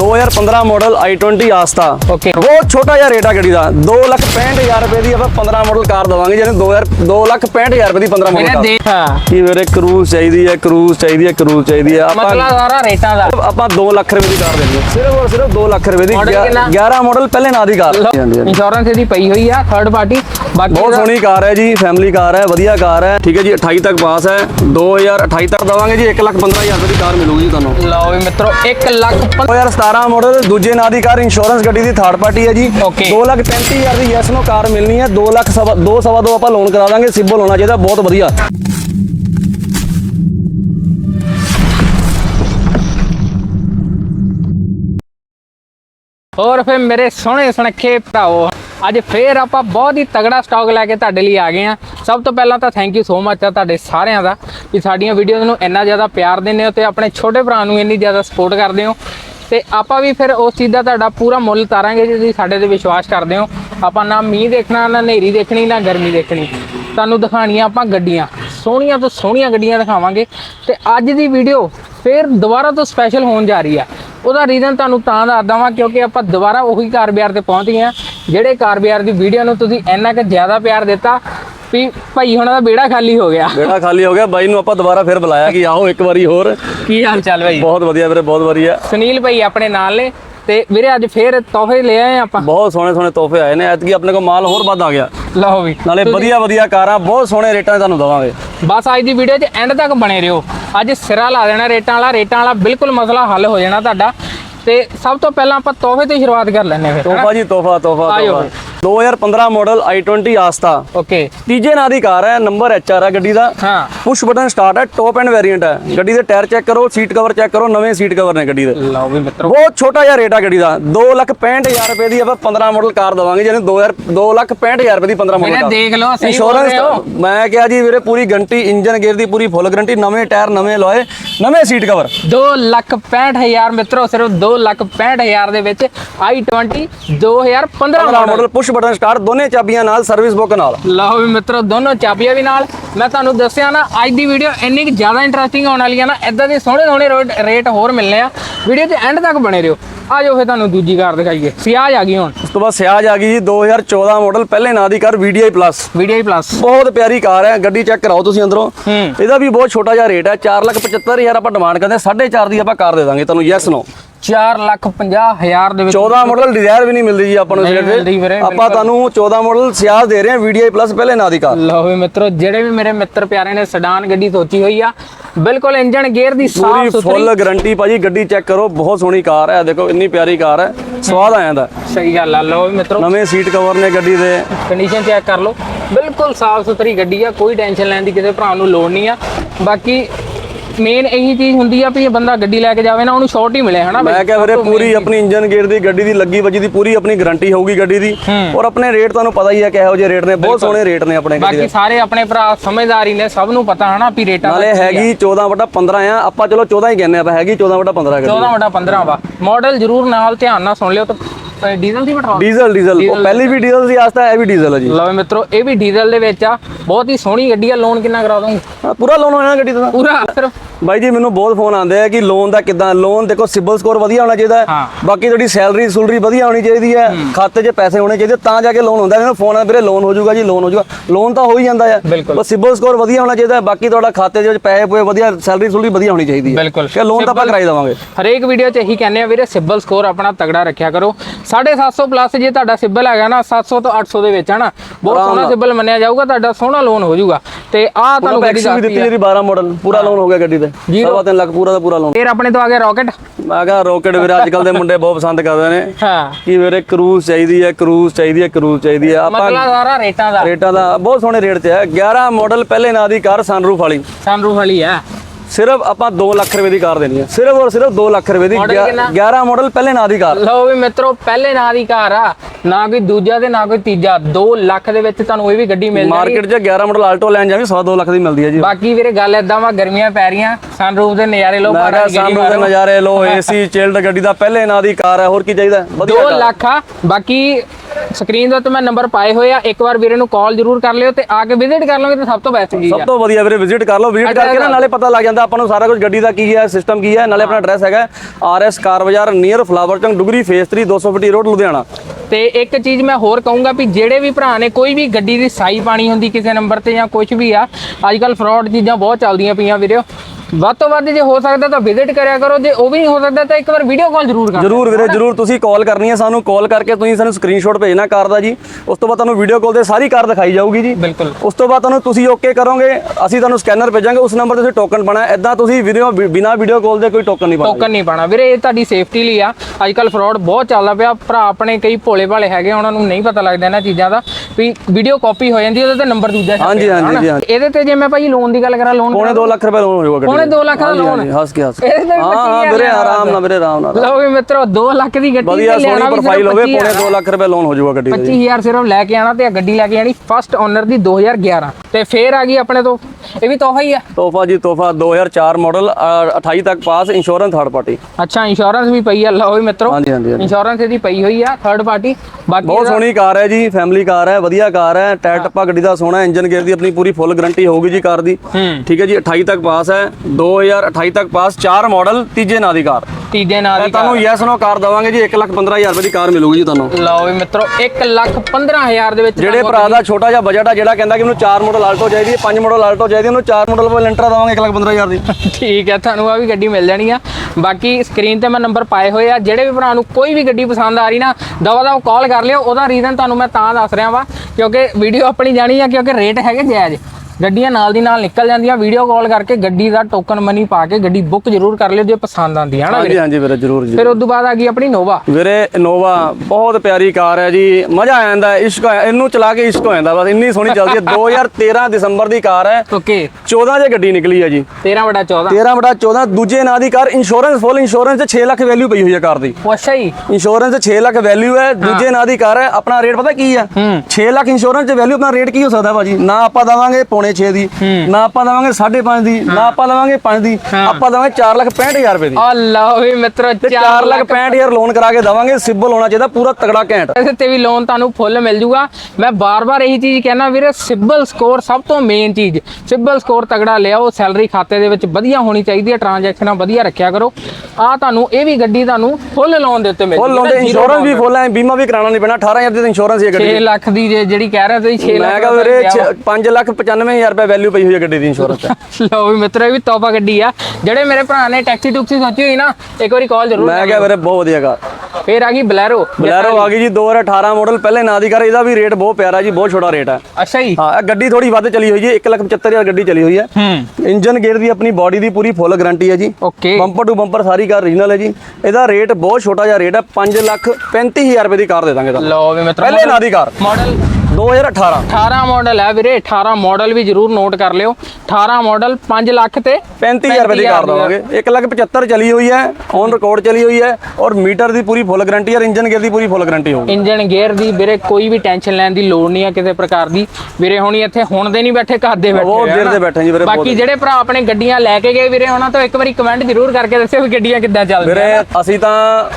2015 model i20 ਆਸਤਾ okay ਬਹੁਤ ਛੋਟਾ ਜਿਹਾ ਰੇਟ ਗੱਡੀ ਦਾ। 265000 ਰੁਪਏ ਦੀ ਆਪਾਂ 15 ਮਾਡਲ ਕਾਰ ਦਵਾਂਗੇ ਜਿਹਨੇ 2000 265000 ਰੁਪਏ ਦੀ 15 ਮਾਡਲ ਕਾਰ। ਦੇਖ। ਕੀ ਮੇਰੇ ਕਰੂਜ਼ ਚਾਹੀਦੀ ਹੈ ਕਰੂਜ਼ ਚਾਹੀਦੀ ਹੈ ਕਰੂਜ਼ ਚਾਹੀਦੀ ਹੈ। ਆਪਾਂ ਮਤਲਬ ਸਾਰਾ ਰੇਟਾਂ ਦਾ। ਆਪਾਂ 2 ਲੱਖ ਰੁਪਏ ਦੀ ਕਾਰ ਦੇਣੀ ਸਿਰਫ ਔਰ ਸਿਰਫ 2 ਲੱਖ ਰੁਪਏ ਦੀ 11 ਮਾਡਲ ਪਹਿਲੇ ਨਾਂ ਦੀ ਕਾਰ। ਇੰਸ਼ੋਰੈਂਸ ਇਹਦੀ ਪਈ ਹੋਈ ਆ ਥਰਡ ਪਾਰਟੀ ਬਹੁਤ ਸੋਹਣੀ ਕਾਰ ਹੈ ਜੀ ਫੈਮਿਲੀ ਕਾਰ ਹੈ ਵਧੀਆ ਕਾਰ ਹੈ। ਠੀਕ ਹੈ ਜੀ 28 ਤੱਕ ਪਾਸ ਹੈ। 2028 ਤੱਕ ਦਵਾਂਗੇ ਜੀ 1 ਲੱਖ 15000 ਰੁਪਏ ਦੀ ਕਾਰ ਮਿਲੂਗੀ ਤੁਹਾਨੂੰ। ਲਓ ਵੀ ਮਿੱਤਰੋ 1 ਲੱਖ 2017 17 ਮਾਡਲ ਦੂਜੇ ਨਾਂ ਦੀ ਕਾਰ ਇੰਸ਼ੋਰੈਂਸ ਗੱਡੀ ਦੀ ਥਰਡ ਪਾਰਟੀ ਹੈ ਜੀ। 2 ਦੀ ਯੈਸ ਨੋ ਕਾਰ ਮਿਲਣੀ ਹੈ। 2 ਲੱਖ 2 ਸਵਾ 2 ਆਪਾਂ ਲੋਨ ਕਰਾ ਦਾਂਗੇ ਸਿਬਲ ਹੋਣਾ ਚਾਹੀਦਾ ਬਹੁਤ ਵਧੀਆ। ਹੋਰ ਫੇ ਮੇਰੇ ਸੋਹਣੇ ਸੁਣਖੇ ਭਰਾਓ ਅੱਜ ਫੇਰ ਆਪਾਂ ਬਹੁਤ ਹੀ ਤਗੜਾ ਸਟਾਕ ਲੈ ਕੇ ਤੁਹਾਡੇ ਲਈ ਆ ਗਏ ਆ ਸਭ ਤੋਂ ਪਹਿਲਾਂ ਤਾਂ ਥੈਂਕ ਯੂ ਸੋ ਮਚ ਆ ਤੁਹਾਡੇ ਸਾਰਿਆਂ ਦਾ ਕਿ ਸਾਡੀਆਂ ਵੀਡੀਓ ਨੂੰ ਇੰਨਾ ਜ਼ਿਆਦਾ ਪਿਆਰ ਦਿੰਦੇ ਹੋ ਤੇ ਆਪਣੇ ਛੋਟੇ ਭਰਾ ਨੂੰ ਇੰਨੀ ਜ਼ਿਆਦਾ ਸਪੋਰਟ ਕਰਦੇ ਹੋ। ਤੇ ਆਪਾਂ ਵੀ ਫਿਰ ਉਸ ਚੀਜ਼ ਦਾ ਤੁਹਾਡਾ ਪੂਰਾ ਮੁੱਲ ਤਾਰਾਂਗੇ ਜੇ, ਤੁਸੀਂ ਸਾਡੇ ਤੇ ਵਿਸ਼ਵਾਸ ਕਰਦੇ ਹੋ। ਆਪਾਂ ਨਾ ਮੀਂਹ ਦੇਖਣਾ, ਨਾ ਹਨੇਰੀ ਦੇਖਣੀ, ਨਾ ਗਰਮੀ ਦੇਖਣੀ। ਤੁਹਾਨੂੰ ਦਿਖਾਣੀਆਂ ਆਪਾਂ ਗੱਡੀਆਂ। ਸੋਹਣੀਆਂ ਤੋਂ ਸੋਹਣੀਆਂ ਗੱਡੀਆਂ ਦਿਖਾਵਾਂਗੇ। ਤੇ ਅੱਜ ਦੀ ਵੀਡੀਓ ਫਿਰ ਦੁਬਾਰਾ ਤੋਂ ਸਪੈਸ਼ਲ ਹੋਣ ਜਾ ਰਹੀ ਆ। ਉਹਦਾ ਰੀਜ਼ਨ ਤੁਹਾਨੂੰ ਤਾਂ ਦੱਸਦਾ ਵਾਂ ਕਿਉਂਕਿ ਆਪਾਂ ਦੁਬਾਰਾ ਉਹੀ ਕਾਰ ਤੇ ਪਹੁੰਚ ਗਏ ਆ ਜਿਹੜੇ ਕਾਰ ਦੀ ਵੀਡੀਓ ਨੂੰ ਤੁਸੀਂ ਇੰਨਾ ਕੁ ਜ਼ਿਆਦਾ ਪਿਆਰ ਦਿੱਤਾ ਵੀ ਭਾਈ ਹੁਣ ਦਾ ਬੇੜਾ ਖਾਲੀ ਹੋ ਗਿਆ। ਬੇੜਾ ਖਾਲੀ ਹੋ ਗਿਆ ਬਾਈ ਨੂੰ ਆਪਾਂ ਦੁਬਾਰਾ ਫਿਰ ਬੁਲਾਇਆ ਕਿ ਆਓ ਇੱਕ ਵਾਰੀ ਹੋਰ। ਕੀ ਹਾਲ ਚਾਲ ਭਾਈ ਬਹੁਤ ਵਧੀਆ ਵੀਰੇ ਬਹੁਤ ਵਧੀਆ। ਸੁਨੀਲ ਭਾਈ ਆਪਣੇ ਨਾਲ ਨੇ ਤੇ ਵੀਰੇ ਅੱਜ ਫੇਰ ਤੋਹਫੇ ਲੈ ਆਏ ਆਪਾਂ। ਬਹੁਤ ਸੋਹਣੇ ਸੋਹਣੇ ਤੋਹਫੇ ਆਏ ਨੇ ਐਤਕੀ ਆਪਣੇ ਕੋਲ ਮਾਲ ਹੋਰ ਵੱਧ ਆ ਗਿਆ। ਲਓ ਵੀ। ਨਾਲੇ ਵਧੀਆ ਵਧੀਆ ਕਾਰਾਂ ਬਹੁਤ ਸੋਹਣੇ ਰੇਟਾਂ 'ਤੇ ਤੁਹਾਨੂੰ ਦਵਾਂਗੇ। ਬਸ ਅੱਜ ਦੀ ਵੀਡੀਓ 'ਚ ਐਂਡ ਤੱਕ ਬਣੇ ਰਹੋ। ਅੱਜ ਸਿਰਾ ਲਾ ਦੇਣਾ ਰੇਟਾਂ ਵਾਲਾ ਰੇਟਾਂ ਵਾਲਾ ਬਿਲਕੁਲ ਮਸਲਾ ਹੱਲ ਹੋ ਜਾਣਾ ਤੁਹਾਡਾ। ਤੇ ਸਭ ਤੋਂ ਪਹਿਲਾਂ ਆਪਾਂ ਤੋਹਫੇ ਤੋਂ ਸ਼ੁਰੂਆਤ ਕਰ ਲੈਣੇ ਫਿਰ ਤੋਹਫਾ ਜੀ ਤੋਹਫਾ ਤੋਹਫਾ ਤੋਹਫਾ। 2015 ਮਾਡਲ i20 ਆਸਤਾ ਓਕੇ ਤੀਜੇ ਨਾਂ ਦੀ ਕਾਰ ਹੈ ਨੰਬਰ HR ਹੈ ਗੱਡੀ ਦਾ। ਹਾਂ। ਪੁਸ਼ ਬਟਨ ਸਟਾਰਟ ਹੈ ਟੌਪ ਐਂਡ ਵੇਰੀਐਂਟ ਹੈ। ਗੱਡੀ ਦੇ ਟਾਇਰ ਚੈੱਕ ਕਰੋ ਸੀਟ ਕਵਰ ਚੈੱਕ ਕਰੋ ਨਵੇਂ ਸੀਟ ਕਵਰ ਨੇ ਗੱਡੀ ਦੇ। ਲਓ ਵੀ ਮਿੱਤਰੋ। ਬਹੁਤ ਛੋਟਾ ਜਿਹਾ ਰੇਟ ਆ ਗੱਡੀ ਦਾ। 265000 ਰੁਪਏ ਦੀ ਆਪਾਂ 15 ਮਾਡਲ ਕਾਰ ਦਵਾਂਗੇ ਜਿਹਨੇ 2000 265000 ਰੁਪਏ ਦੀ 15 ਮਾਡਲ ਕਾਰ। ਦੇਖ ਲਓ ਸਹੀ ਇੰਸ਼ੋਰੈਂਸ ਹੋ। ਮੈਂ ਕਿਹਾ ਜੀ ਵੀਰੇ ਪੂਰੀ ਗਰੰਟੀ ਇੰਜਨ ਗੇਅਰ ਦੀ ਪੂਰੀ ਫੁੱਲ ਗਰੰਟੀ ਨਵੇਂ ਟਾਇਰ ਨਵੇਂ ਲੋਏ ਨਵੇਂ ਸੀਟ ਕਵਰ ਦੋ ਲੱਖ ਪੈਂਹਠ ਹਜ਼ਾਰ ਮਿੱਤਰੋ ਸਿਰਫ ਦੋ ਲੱਖ ਪੈਂਹਠ ਹਜ਼ਾਰ ਦੇ ਵਿੱਚ i20 2015 15 model model push button start ਦੋਨੇ ਚਾਬੀਆਂ ਨਾਲ ਸਰਵਿਸ ਬੁੱਕ ਨਾਲ। ਲਓ ਵੀ ਮਿੱਤਰੋ ਦੋਨੋਂ ਚਾਬੀਆਂ ਵੀ ਨਾਲ। ਮੈਂ ਤੁਹਾਨੂੰ ਦੱਸਿਆ ਨਾ ਅੱਜ ਦੀ ਵੀਡੀਓ ਇੰਨੀ ਕੁ ਜ਼ਿਆਦਾ ਇੰਟਰਸਟਿੰਗ ਹੋਣ ਵਾਲੀ ਆ ਨਾ ਇਦਾਂ ਦੇ ਸੋਹਣੇ ਸੋਹਣੇ ਰੇਟ- ਹੋਰ ਮਿਲਨੇ ਆ। ਵੀਡੀਓ 'ਚ ਐਂਡ ਤੱਕ ਬਣੇ ਰਹੋ। ਆ ਜਾਓ ਫਿਰ ਤੁਹਾਨੂੰ ਦੂਜੀ ਕਾਰ ਦਿਖਾਈਏ। ਸਿਆਜ ਆ ਗਈ ਹੁਣ। ਉਸ ਤੋਂ ਬਾਅਦ ਸਿਆਜ ਆ ਗਈ ਜੀ 2014 ਮਾਡਲ ਪਹਿਲੇ ਨਾਂ ਦੀ car VDI plus video plus ਬਹੁਤ ਪਿਆਰੀ ਕਾਰ ਹੈ ਗੱਡੀ ਚੈੱਕ ਕਰਾਓ ਤੁਸੀਂ ਅੰਦਰੋਂ। ਇਹਦਾ ਵੀ ਬਹੁਤ ਛੋਟਾ ਜਿਹਾ ਰੇਟ ਹੈ 475000 ਆਪਾਂ ਡਿਮਾਂਡ ਕਰਦੇ ਹਾਂ 4.5 ਦੀ ਆਪਾਂ ਕਾਰ ਦੇ ਦਾਂਗੇ ਤੁਹਾਨੂੰ ਯੈਸ ਨੋ 4 ਲੱਖ 50 ਹਜ਼ਾਰ ਦੇ ਵਿੱਚ 14 ਮਾਡਲ ਡਿਜ਼ਾਇਰ ਵੀ ਨਹੀਂ ਮਿਲਦੀ ਜੀ ਆਪਾਂ ਨੂੰ ਤੇ। ਆਪਾਂ। ਤੁਹਾਨੂੰ 14 ਮਾਡਲ ਸਿਆਜ ਦੇ ਰਹੇ ਹਾਂ VDI ਪਲੱਸ ਪਹਿਲੇ ਨਾਂ ਦੀ ਕਾਰ। ਲਓ ਵੀ ਮਿੱਤਰੋ ਜਿਹੜੇ ਵੀ ਮੇਰੇ ਮਿੱਤਰ ਪਿਆਰੇ ਨੇ ਸਡਾਨ ਗੱਡੀ ਸੋਚੀ ਹੋਈ ਆ। ਬਿਲਕੁਲ ਇੰਜਨ ਗੇਅਰ ਦੀ ਸਾਫ਼ ਸੁਥਰੀ। ਫੁੱਲ ਗਾਰੰਟੀ ਭਾਜੀ ਗੱਡੀ ਚੈੱਕ ਕਰੋ ਬਹੁਤ ਸੋਹਣੀ ਕਾਰ ਹੈ ਦੇਖੋ ਇੰਨੀ ਪਿਆਰੀ ਕਾਰ ਹੈ ਸਵਾਦ ਆ ਜਾਂਦਾ। ਸਹੀ ਗੱਲ ਆ ਲਓ ਵੀ ਮਿੱਤਰੋ। ਨਵੇਂ ਸੀਟ ਕਵਰ ਨੇ ਗੱਡੀ ਦੇ। ਕੰਡੀਸ਼ਨ ਚੈੱਕ ਕਰ ਲਓ। ਬਿਲਕੁਲ ਸਾਫ਼ ਸੁਥਰੀ ਗੱਡੀ ਆ ਕੋਈ ਟੈਨਸ਼ਨ ਲੈਣ ਦੀ ਕਿਸੇ ਭਰਾ ਨੂੰ ਲੋੜ ਨਹੀਂ ਆ। ਬਾਕੀ ਮੇਨ ਇਹੀ ਚੀਜ਼ ਹੁੰਦੀ ਆ ਵੀ ਇਹ ਬੰਦਾ ਗੱਡੀ ਲੈ ਕੇ ਜਾਵੇ ਨਾ ਉਹਨੂੰ ਸ਼ਾਰਟ ਹੀ ਮਿਲੇ ਹਨਾ ਮੈਂ ਕਿਹਾ ਵੀਰੇ ਪੂਰੀ ਆਪਣੀ ਇੰਜਨ ਗੇਅਰ ਦੀ ਗੱਡੀ ਦੀ ਲੱਗੀ ਵੱਜੀ ਦੀ ਪੂਰੀ ਆਪਣੀ ਗਾਰੰਟੀ ਹੋਊਗੀ ਗੱਡੀ ਦੀ। ਔਰ ਆਪਣੇ ਰੇਟ ਤੁਹਾਨੂੰ ਪਤਾ ਹੀ ਹੈ ਕਿਹੋ ਜਿਹੇ ਰੇਟ ਨੇ ਬਹੁਤ ਸੋਹਣੇ ਰੇਟ ਨੇ ਆਪਣੇ ਗੱਡੀ ਦੇ। ਬਾਕੀ ਸਾਰੇ ਆਪਣੇ ਭਰਾ ਸਮਝਦਾਰੀ ਨੇ ਸਭ ਨੂੰ ਪਤਾ ਹਨਾ ਵੀ ਰੇਟਾਂ ਨਾਲੇ ਆ। ਹੈਗੀ 14 ਵਟਾ 15 ਆ ਆਪਾਂ ਚਲੋ 14 ਹੀ ਕਹਿੰਦੇ ਆਪਾਂ ਹੈਗੀ 14 ਵਟਾ 15 ਗੱਡੀ 14 ਵਟਾ 15 ਵਾ। ਮਾਡਲ ਜ਼ਰੂਰ ਨਾਲ ਧਿਆਨ ਨਾਲ ਸੁਣ ਲਿਓ ਤਾਂ ਡੀਜ਼ਲ ਦੀ ਪੈਟਰੋਲ ਡੀਜ਼ਲ ਡੀਜ਼ਲ। ਉਹ ਪਹਿਲੀ ਵੀ ਡੀਜ਼ਲ ਸੀ ਆਸਤਾ ਇਹ ਵੀ ਡੀਜ਼ਲ ਹੈ ਜੀ। ਲਓ ਮਿੱਤਰੋ ਇਹ ਵੀ ਡੀਜ਼ਲ ਦੇ ਵਿੱਚ ਆ। ਬਹੁਤ ਹੀ ਸੋਹਣੀ ਗੱਡੀ ਆ ਲੋਨ ਕਿੰਨਾ ਕਰਾ ਦੋਗੇ ਪੂਰਾ ਲੋਨ ਹੋਣਾ ਗੱਡੀ ਦਾ? ਪੂਰਾ ਸਿਰਫ? ਬਾਈ ਜੀ ਮੈਨੂੰ ਬਹੁਤ ਫੋਨ ਆਉਂਦੇ ਆ ਕਿ ਲੋਨ ਦਾ ਕਿਦਾਂ ਲੋਨ ਦੇਖੋ ਸਿਬਲ ਸਕੋਰ ਵਧੀਆ ਹੋਣਾ ਚਾਹੀਦਾ ਹੈ। ਬਾਕੀ ਤੁਹਾਡੀ ਸੈਲਰੀ ਸੁਲਰੀ ਵਧੀਆ ਹੋਣੀ ਚਾਹੀਦੀ ਹੈ। ਖਾਤੇ 'ਚ ਪੈਸੇ ਹੋਣੇ ਚਾਹੀਦੇ ਤਾਂ ਜਾ ਕੇ ਲੋਨ ਹੁੰਦਾ। ਮੈਨੂੰ ਫੋਨ ਆ ਵੀਰੇ ਲੋਨ ਹੋ ਜਾਊਗਾ ਜੀ ਲੋਨ ਹੋ ਜਾਊਗਾ। ਲੋਨ ਤਾਂ ਹੋ ਹੀ ਜਾਂਦਾ ਬਿਲਕੁਲ। ਬਸ ਸਿਬਲ ਸਕੋਰ ਵਧੀਆ ਹੋਣਾ ਚਾਹੀਦਾ ਬਾਕੀ ਤੁਹਾਡਾ ਖਾਤੇ ਦੇ ਵਿੱਚ ਪੈਸੇ ਪੂਏ ਵਧੀਆ ਸੈਲਰੀ ਸੁਲਰੀ ਵਧੀਆ ਹੋਣੀ ਚਾਹੀਦੀ ਹੈ। ਬਿਲਕੁਲ। ਕਿ ਲੋਨ ਤਾਂ ਆਪਾਂ ਕਰਾਈ ਦੇਵਾਂਗੇ। ਹਰੇਕ ਵੀਡੀਓ 'ਚ ਇਹੀ ਕਹਿੰਦੇ ਆ ਵੀਰੇ ਸਿਬਲ ਸਕੋਰ ਆਪਣਾ ਤਗੜਾ ਰੱਖਿਆ ਕਰੋ। 750 ਪਲੱਸ ਜੇ ਤੁਹਾਡਾ ਸਿਬਲ ਹੈਗਾ ਨਾ 700 ਤੋਂ 800 ਦੇ ਵਿੱਚ ਹਨਾ? ਬਹੁਤ ਸੋਹਣਾ। ਸਿਬਲ ਮੰਨਿਆ ਜਾਊਗਾ ਤੁਹਾਡਾ ਸੋਹਣਾ ਲੋਨ ਹੋ ਜਾਊਗਾ। ਤੇ ਆ ਤੁਹਾਨੂੰ ਗੱਡੀ ਵੀ ਦਿੱਤੀ ਜਿਹੜੀ 12 ਮਾਡਲ ਪੂਰਾ ਲੋਨ ਹੋ ਗਿਆ ਗੱਡੀ ਤੇ। Zero। ਸਵਾ ਤਿੰਨ ਲੱਖ ਪੂਰਾ ਦਾ ਪੂਰਾ ਲੋਨ ਫਿਰ ਆਪਣੇ ਤੋਂ ਆ ਗਿਆ ਰਾਕਟ ਮੈਂ ਕਿਹਾ ਰੋਕਟ ਵੀਰੇ ਅੱਜ ਕੱਲ ਦੇ ਮੁੰਡੇ ਬਹੁਤ ਪਸੰਦ ਕਰਦੇ ਨੇ। ਹਾਂ। ਕਿ ਵੀਰੇ ਕਰੂਜ਼ ਚਾਹੀਦੀ ਹੈ ਕਰੂਜ਼ ਚਾਹੀਦੀ ਹੈ ਕਰੂਜ਼ ਚਾਹੀਦੀ ਹੈ। ਆਪਾਂ ਮਤਲਬ ਸਾਰਾ ਰੇਟਾਂ ਦਾ। ਰੇਟਾਂ ਦਾ ਬਹੁਤ ਸੋਹਣੇ ਰੇਟ ਤੇ ਹੈ। 11 ਮਾਡਲ ਪਹਿਲੇ ਨਾਂ ਦੀ ਕਾਰ ਸਨਰੂਫ ਵਾਲੀ। ਸਨਰੂਫ ਵਾਲੀ ਆ ਸਿਰਫ ਆਪਾਂ 2 ਲੱਖ ਰੁਪਏ ਦੀ ਕਾਰ ਦੇਣੀ ਹੈ। ਸਿਰਫ ਔਰ ਸਿਰਫ 2 ਲੱਖ ਰੁਪਏ ਦੀ Model ਗਿਆ- ਕਿੰਨਾ? 11 ਮਾਡਲ ਪਹਿਲੇ ਨਾਂ ਦੀ ਕਾਰ। ਲਓ ਵੀ ਮਿੱਤਰੋ ਪਹਿਲੇ ਨਾਂ ਦੀ ਕਾਰ ਆ। ਨਾ ਕੋਈ ਦੂਜਾ ਤੇ ਨਾ ਕੋਈ ਤੀਜਾ। 2 ਲੱਖ ਦੇ ਵਿੱਚ ਤੁਹਾਨੂੰ ਇਹ ਵੀ ਗੱਡੀ ਮਿਲ ਜਾਣੀ। ਮਾਰਕੀਟ 'ਚ 11 ਮਾਡਲ ਆਲਟੋ ਲੈਣ ਜਾਵੀਂ 102 ਲੱਖ ਦੀ ਮਿਲਦੀ ਹੈ ਜੀ। ਬਾਕੀ ਵੀਰੇ ਗੱਲ ਏਦਾਂ ਵਾ ਗਰਮੀਆਂ ਪੈ ਰਹੀਆਂ ਸਨਰੂਫ ਦੇ ਨਜ਼ਾਰੇ ਲਓ ਮੈਂ ਕਿਹਾ ਸਾਹਮਣੇ ਦੇ। ਨਜ਼ਾਰੇ ਲੋ ਏਸੀ ਚਿਲਡ ਗੱਡੀ ਦਾ ਪਹਿਲੇ ਨਾਂ ਦੀ ਕਾਰ ਹੈ ਹੋਰ ਕੀ ਚਾਹੀਦਾ? ਹੈ? ਵਧੀਆ 2 ਕਾਰ। ਲੱਖ ਆ। ਬਾਕੀ ਸਕਰੀਨ ਦੇ ਉੱਤੇ ਮੈਂ ਨੰਬਰ ਪਾਏ ਹੋਏ ਆ। ਇੱਕ ਵਾਰ ਵੀਰੇ ਨੂੰ ਕਾਲ ਜ਼ਰੂਰ ਕਰ ਲਿਓ ਤੇ ਆ ਕੇ ਵਿਜ਼ਿਟ ਕਰ ਲਓਗੇ ਤਾਂ ਸਭ ਤੋਂ ਬੈਸਟ ਚੀਜ਼ ਸਭ ਤੋਂ ਵਧੀਆ ਵੀਰੇ ਵਿਜ਼ਿਟ ਕਰ ਲਓ। ਵਿਜ਼ਿਟ ਕਰਕੇ ਨਾ ਨਾਲੇ ਪਤਾ ਲੱਗ ਜਾਂਦਾ ਜਾਂਦਾ ਆਪਾਂ ਨੂੰ ਸਾਰਾ ਕੁਝ ਗੱਡੀ ਦਾ ਕੀ ਹੈ ਸਿਸਟਮ ਕੀ ਹੈ, ਨਾਲੇ ਆਪਣਾ ਐਡਰੈਸ ਹੈਗਾ ਆਰਐਸ ਕਾਰ ਬਾਜ਼ਾਰ ਨੀਅਰ ਫਲਾਵਰ ਚੰਗ ਡੁਗਰੀ ਫੇਸ 3 250 ਰੋਡ ਲੁਧਿਆਣਾ। ਤੇ ਇੱਕ ਚੀਜ਼ ਮੈਂ ਹੋਰ ਕਹੂੰਗਾ ਵੀ ਜਿਹੜੇ ਵੀ ਭਰਾ ਨੇ, ਕੋਈ ਵੀ ਗੱਡੀ ਦੀ ਸਾਈ ਪਾਣੀ ਹੁੰਦੀ ਕਿਸੇ ਨੰਬਰ ਤੇ ਜਾਂ ਕੁਝ ਵੀ ਆ, ਅੱਜ ਕੱਲ ਫਰਾਡ ਚੀਜ਼ਾਂ ਬਹੁਤ ਚੱਲਦੀਆਂ ਪਈਆਂ ਵੀਰਿਓ। ਵੱਧ ਤੋਂ ਵੱਧ ਜੇ ਹੋ ਸਕਦਾ ਤਾਂ ਵਿਜ਼ਿਟ ਕਰਿਆ ਕਰੋ ਜੇ ਉਹ ਵੀ ਨਹੀਂ ਹੋ ਸਕਦਾ ਤਾਂ ਇੱਕ ਵਾਰ ਵੀਡੀਓ ਕਾਲ ਜ਼ਰੂਰ ਕਰੋ ਜਰੂਰ ਵੀਰੇ ਜਰੂਰ ਤੁਸੀਂ ਕਾਲ ਕਰਨੀ ਹੈ ਸਾਨੂੰ ਕਾਲ ਕਰਕੇ ਤੁਸੀਂ ਸਾਨੂੰ ਸਕਰੀਨਸ਼ਾਟ ਭੇਜਣਾ ਕਾਰ ਦਾ ਜੀ। ਉਸ ਤੋਂ ਬਾਅਦ ਤੁਹਾਨੂੰ ਵੀਡੀਓ ਕਾਲ ਤੇ ਸਾਰੀ ਕਾਰ ਦਿਖਾਈ ਜਾਊਗੀ ਜੀ। ਬਿਲਕੁਲ। ਉਸ ਤੋਂ ਬਾਅਦ ਤੁਹਾਨੂੰ ਤੁਸੀਂ ਓਕੇ ਕਰੋਗੇ ਅਸੀਂ ਤੁਹਾਨੂੰ ਸਕੈਨਰ ਭੇਜਾਂਗੇ ਉਸ ਨੰਬਰ ਤੇ ਤੁਸੀਂ ਟੋਕਨ ਪਾਣਾ ਐਦਾਂ ਤੁਸੀਂ ਵੀਡੀਓ ਬਿਨਾ ਵੀਡੀਓ ਕਾਲ ਦੇ ਕੋਈ ਟੋਕਨ ਨਹੀਂ ਪਾਣਾ ਟੋਕਨ ਨਹੀਂ ਪਾਣਾ ਵੀਰੇ ਇਹ ਤੁਹਾਡੀ ਸੇਫਟੀ ਲਈ ਆ। ਅੱਜ ਕੱਲ ਫਰਾਡ ਬਹੁਤ ਚੱਲਦਾ ਪਿਆ। ਭਰਾ ਆਪਣੇ ਕਈ ਭੋਲੇ ਭਾਲੇ ਹੈਗੇ ਉਹਨਾਂ ਨੂੰ ਨਹੀਂ ਪਤਾ ਲੱਗਦਾ ਇਹਨਾਂ ਚੀਜ਼ਾਂ ਦਾ ਵੀ ਵੀਡੀਓ ਕਾਪੀ ਹੋ ਜਾਂਦੀ ਉਹਦੇ ਤੇ ਨੰਬਰ ਦੂਜਾ ਹਾਂਜੀ, ਹਾਂਜੀ। ਇਹਦੇ ਤੇ ਜੇ ਮੈਂ ਭਾਈ ਲੋਨ ਦੀ ਗੱਲ ਕਰਾਂ ਲੋਨ ਪੌਣੇ 2 ਲੱਖ ਰੁਪਏ ਲੋਨ ਹੋ ਜਾਊਗਾ ਗੱਡੀ ਪੌਣੇ ਦਾ। ਦੋ ਲੱਖ ਦਾ ਹਾਂਜੀ, ਹੱਸ ਕੇ ਹੱਸ ਹਾਂ ਹਾਂ 25,000 ਵੀਰੇ ਆਰਾਮ ਨਾਲ ਵੀਰੇ ਆਰਾਮ ਨਾਲ। ਲਓ ਵੀ ਮਿੱਤਰੋ 2 ਲੱਖ ਦੀ ਗੱਡੀ ਵਧੀਆ ਸੋਹਣੀ ਪ੍ਰੋਫਾਈਲ ਹੋਵੇ ਪੌਣੇ 2 ਲੱਖ ਰੁਪਏ ਲੋਨ ਹੋ ਜਾਊਗਾ ਗੱਡੀ ਦਾ ਜੀ। 25000 ਸਿਰਫ ਲੈ ਕੇ ਆਣਾ ਤੇ ਗੱਡੀ ਲੈ ਕੇ ਆਣੀ ਫਸਟ ਓਨਰ ਦੀ 2011 ਤੇ ਫੇਰ ਆ ਗਈ ਆਪਣੇ ਤੋਂ। ਇਹ ਵੀ ਤੋਹਫਾ ਹੀ ਆ। ਤੋਹਫਾ ਜੀ ਤੋਹਫਾ 2004 ਮਾਡਲ 28 ਤੱਕ ਪਾਸ ਇੰਸ਼ੋਰੈਂਸ ਥਰਡ ਪਾਰਟੀ ਅੱਛਾ ਇੰਸ਼ੋਰੈਂਸ ਵੀ ਪਈ ਆ ਲਓ ਵੀ ਮਿੱਤਰੋ। ਹਾਂਜੀ ਹਾਂਜੀ। ਇੰਸ਼ੋਰੈਂਸ ਇਹਦੀ ਪਈ ਹੋਈ ਆ ਥਰਡ ਪਾਰਟੀ ਬਾਕੀ ਬਹੁਤ ਸੋਹਣੀ ਕਾਰ ਹੈ ਜੀ ਫੈਮਿਲੀ ਕਾਰ ਹੈ ਵਧੀਆ ਕਾਰ ਹੈ ਟਾਇਰ ਟੱਪਾ ਗੱਡੀ ਦਾ ਸੋਹਣਾ ਇੰਜਨ ਗੇਅਰ ਦੀ ਆਪਣੀ ਪੂਰੀ ਫੁੱਲ ਗਾਰੰਟੀ ਹੋਊਗੀ ਜੀ ਕਾਰ ਦੀ। ਠੀਕ ਹੈ ਜੀ 28 ਤੱਕ ਪਾਸ ਹੈ। 2028 ਤੱਕ ਪਾਸ 4 ਮਾਡਲ ਤੀਜੇ ਨਾਂ ਦੀ ਕਾਰ। ਤੀਜੇ ਨਾਲ ਦੀ ਤੁਹਾਨੂੰ ਯੈਸ ਨੋ ਕਾਰ ਦਵਾਂਗੇ ਜੀ 115000 ਰੁਪਏ ਦੀ ਕਾਰ ਮਿਲੂਗੀ ਜੀ ਤੁਹਾਨੂੰ। ਲਓ ਵੀ ਮਿੱਤਰੋ 1 ਲੱਖ 15000 ਦੇ ਵਿੱਚ ਜਿਹੜੇ ਭਰਾ ਦਾ ਛੋਟਾ ਜਿਹਾ ਬਜਟ ਆ ਜਿਹੜਾ ਕਹਿੰਦਾ ਕਿ ਮੈਨੂੰ 4 ਮਾਡਲ ਆਲਟੋ ਚਾਹੀਦੀ ਹੈ 5 ਮਾਡਲ ਆਲਟੋ ਚਾਹੀਦੀ ਹੈ ਉਹਨੂੰ 4 ਮਾਡਲ ਵਾਲਾ ਲੈਂਟਰ ਦਵਾਂਗੇ 115000 ਦੀ। ਠੀਕ ਹੈ ਤੁਹਾਨੂੰ ਆ ਵੀ ਗੱਡੀ ਮਿਲ ਜਾਣੀ ਆ। ਬਾਕੀ ਸਕਰੀਨ ਤੇ ਮੈਂ ਨੰਬਰ ਪਾਏ ਹੋਏ ਆ। ਜਿਹੜੇ ਵੀ ਭਰਾ ਨੂੰ ਕੋਈ ਵੀ ਗੱਡੀ ਪਸੰਦ ਆ ਰਹੀ ਨਾ ਦਵਾ ਦਵਾ ਕਾਲ ਕਰ ਲਿਓ। ਉਹਦਾ ਰੀਜ਼ਨ ਤੁਹਾਨੂੰ ਮੈਂ ਤਾਂ ਦੱਸ ਰਿਹਾ ਵਾਂ ਕਿਉਂਕਿ ਵੀਡੀਓ ਆਪਣੀ ਜਾਣੀ ਆ ਕਿਉਂਕਿ ਰੇਟ ਹੈਗੇ ਜਾਇਜ਼। ਗੱਡੀਆਂ ਨਾਲ ਦੀ ਨਾਲ ਨਿਕਲ ਜਾਂਦੀਆਂ ਵੀਡੀਓ ਕਾਲ ਕਰਕੇ ਗੱਡੀ ਦਾ ਟੋਕਨ ਮਨੀ ਪਾ ਕੇ ਗੱਡੀ ਬੁੱਕ ਜ਼ਰੂਰ ਕਰ ਲਿਓ ਜੇ ਪਸੰਦ ਆਂਦੀ ਹੈ ਨਾ ਹਾਂਜੀ ਹਾਂਜੀ ਵੀਰੇ ਜਰੂਰ ਜੀ ਫਿਰ ਉਸ ਤੋਂ ਬਾਅਦ ਆ ਗਈ ਆਪਣੀ ਨੋਵਾ ਵੀਰੇ ਇਨੋਵਾ ਬਹੁਤ ਪਿਆਰੀ ਕਾਰ ਹੈ ਜੀ ਮਜ਼ਾ ਆ ਜਾਂਦਾ ਇਸ਼ਕ ਇਹਨੂੰ ਚਲਾ ਕੇ ਇਸ਼ਕ ਹੋ ਜਾਂਦਾ ਬਸ ਇੰਨੀ ਸੋਹਣੀ ਚੱਲਦੀ ਹੈ 2013 ਦਸੰਬਰ ਦੀ ਕਾਰ ਹੈ। ਓਕੇ 14 ਜੇ ਗੱਡੀ ਨਿਕਲੀ ਹੈ ਜੀ। 13 ਬਟਾ 14 13 ਬਟਾ 14 ਦੂਜੇ ਨਾਂ ਦੀ ਕਾਰ ਇੰਸ਼ੋਰੈਂਸ ਫੁੱਲ ਇੰਸ਼ੋਰੈਂਸ ਤੇ 6 ਲੱਖ ਵੈਲਿਊ ਪਈ ਹੋਈ ਹੈ ਕਾਰ ਦੀ। ਅੱਛਾ ਹੀ ਇੰਸ਼ੋਰੈਂਸ ਤੇ 6 ਲੱਖ ਵੈਲਿਊ ਹੈ ਦੂਜੇ ਨਾਂ ਦੀ ਕਾਰ ਹੈ ਆਪਣਾ ਰੇਟ ਪਤਾ ਕੀ ਹੈ? 6 ਲੱਖ ਇੰਸ਼ੋਰੈਂਸ ਤੇ ਵੈਲਿਊ ਆਪਣਾ ਰੇਟ ਕੀ ਹੋ ਸਕਦਾ ਭਾਜੀ? ਨਾ ਆਪਾਂ ਦਵਾਂਗੇ ਪੌਣੇ 6 ਦੀ ਨਾ ਆਪਾਂ ਦਵਾਂਗੇ 5.5 ਦੀ ਨਾ ਆਪਾਂ ਦਵਾਂਗੇ 5 ਦੀ ਆਪਾਂ ਦਵਾਂਗੇ 4 ਲੱਖ 65000 ਰੁਪਏ ਦੀ। ਆ ਲਓ ਵੀ ਮਿੱਤਰੋ ਤੇ 4 ਲੱਖ 65000 ਲੋਨ ਕਰਾ ਕੇ ਦਵਾਂਗੇ ਸਿਬਲ ਹੋਣਾ ਚਾਹੀਦਾ ਪੂਰਾ ਤਗੜਾ ਘੈਂਟ। ਤੇ ਵੀ ਲੋਨ ਤੁਹਾਨੂੰ ਫੁੱਲ ਮਿਲ ਜੂਗਾ। ਮੈਂ ਬਾਰ-ਬਾਰ ਇਹੀ ਚੀਜ਼ ਕਹਿਣਾ ਵੀਰੇ ਸਿਬਲ ਸਕੋਰ ਸਭ ਤੋਂ ਮੇਨ ਚੀਜ਼। ਸਿਬਲ ਸਕੋਰ ਤਗੜਾ ਲਿਆਓ ਸੈਲਰੀ ਖਾਤੇ ਦੇ ਵਿੱਚ ਵਧੀਆ ਹੋਣੀ ਚਾਹੀਦੀ ਹੈ ਟ੍ਰਾਂਜੈਕਸ਼ਨਾਂ ਵਧੀਆ ਰੱਖਿਆ ਕਰੋ। ਆ ਤੁਹਾਨੂੰ ਇਹ ਵੀ ਗੱਡੀ ਤੁਹਾਨੂੰ ਫੁੱਲ ਲੋਨ ਦੇ ਉੱਤੇ ਮਿਲ ਫੁੱਲ ਲੋਨ ਇੰਸ਼ੋਰੈਂਸ ਵੀ ਫੁੱਲ ਹੈ ਬੀਮਾ ਵੀ ਕਰਾਉਣਾ ਨਹੀਂ ਪੈਣਾ 18000 ਦੀ ਇੰਸ਼ੋਰੈਂਸ ਹੀ ਗੱਡੀ। 6 ਲੱਖ ਦੀ ਜਿਹੜੀ ਕਹਿ ਰਹੇ ਤੁਸੀਂ 6 ਮੈਂ ਲੱਖ ਕਹਾਂ ਵੀਰੇ 5 ਲੱਖ 95000 ਰੁਪਏ ਵੈਲਿਊ ਪਈ ਹੋਈ ਹੈ ਗੱਡੀ ਦੀ ਇੰਸ਼ੋਰੈਂਸ ਤੇ। ਲਓ ਵੀ ਮਿੱਤਰੋ ਇਹ ਵੀ ਤੋਹਫਾ ਗੱਡੀ ਆ। ਜਿਹੜੇ ਮੇਰੇ ਭਰਾ ਨੇ ਟੈਕਸੀ ਟੁਕਸੀ ਸੋਚੀ ਹੋਈ ਨਾ ਇੱਕ ਵਾਰੀ ਕਾਲ ਜ਼ਰੂਰ ਮੈਂ ਕਿਹਾ ਵੀਰੇ ਬਹੁਤ ਵਧੀਆ ਕਾਰ ਫੇਰ ਆ ਗਈ ਬਲੈਰੋ ਬਲੈਰੋ ਆ ਗਈ ਜੀ 2018 ਮਾਡਲ ਪਹਿਲੇ ਨਾਂ ਦੀ ਕਾਰ ਇਹਦਾ ਵੀ ਰੇਟ ਬਹੁਤ ਪਿਆਰਾ ਜੀ ਬਹੁਤ ਛੋਟਾ ਰੇਟ ਹੈ ਅੱਛਾ ਜੀ। ਹਾਂ ਇਹ ਗੱਡੀ ਥੋੜੀ ਵੱਧ ਚਲੀ ਹੋਈ ਜੀ 175000 ਗੱਡੀ ਚਲੀ ਹੋਈ ਹੈ ਹੂੰ। ਇੰਜਨ ਗੇਅਰ ਦੀ ਆਪਣੀ ਬਾਡੀ ਦੀ ਪੂਰੀ ਫੁੱਲ ਗਾਰੰਟੀ ਹੈ ਜੀ। ਓਕੇ ਬੰਪਰ ਟੂ ਬੰਪਰ ਸਾਰੀ ਕਾਰ ਓਰੀਜਨਲ ਹੈ ਜੀ। ਇਹਦਾ ਰੇਟ ਬਹੁਤ ਛੋਟਾ ਜਿਹਾ ਰੇਟ ਹੈ 5 ਲੱਖ 35000 ਰੁਪਏ ਦੀ ਕਾਰ ਦੇ ਦਾਂਗੇ ਤੁਹਾਨੂੰ। ਲਓ ਵੀ ਮਿੱਤਰੋ ਪਹਿਲੇ ਨਾਂ ਦੀ ਕਾਰ। ਮਾਡਲ 2018 18 ਮਾਡਲ ਹੈ ਵੀਰੇ 18 ਮਾਡਲ ਵੀ ਜਰੂਰ ਨੋਟ ਕਰ ਲਿਓ। 18 ਮਾਡਲ 5 ਲੱਖ ਤੇ 35000 ਰੁਪਏ ਦੀ ਕਾਰ ਦਵਾਂਗੇ 1 ਲੱਖ 75 ਚਲੀ ਹੋਈ ਹੈ ਔਨ ਰਿਕਾਰਡ ਚਲੀ ਹੋਈ ਹੈ ਔਰ ਮੀਟਰ ਦੀ ਪੂਰੀ ਫੁੱਲ ਗਾਰੰਟੀ ਹੈ ਇੰਜਨ ਗੇਅਰ ਦੀ ਪੂਰੀ ਫੁੱਲ ਗਾਰੰਟੀ ਹੋਊਗੀ। ਇੰਜਨ ਗੇਅਰ ਦੀ ਵੀਰੇ ਕੋਈ ਵੀ ਟੈਨਸ਼ਨ ਲੈਣ ਦੀ ਲੋੜ ਨਹੀਂ ਹੈ ਕਿਸੇ ਪ੍ਰਕਾਰ ਦੀ। ਵੀਰੇ ਹੁਣੀ ਇੱਥੇ ਹੁਣ ਦੇ ਨਹੀਂ ਬੈਠੇ ਘਰ ਦੇ ਬੈਠੇ ਬਹੁਤ ਦੇਰ। ਦੇ ਬੈਠੇ ਜੀ ਵੀਰੇ, ਬਾਕੀ ਜਿਹੜੇ ਭਰਾ ਆਪਣੇ ਗੱਡੀਆਂ ਲੈ ਕੇ ਗਏ ਵੀਰੇ ਉਹਨਾਂ ਤੋਂ ਇੱਕ ਵਾਰੀ ਕਮੈਂਟ ਜਰੂਰ ਕਰਕੇ ਦੱਸਿਓ ਵੀ ਗੱਡੀਆਂ ਕਿੱਦਾਂ ਚੱਲਦੀਆਂ ਵੀਰੇ ਅਸੀਂ ਤਾਂ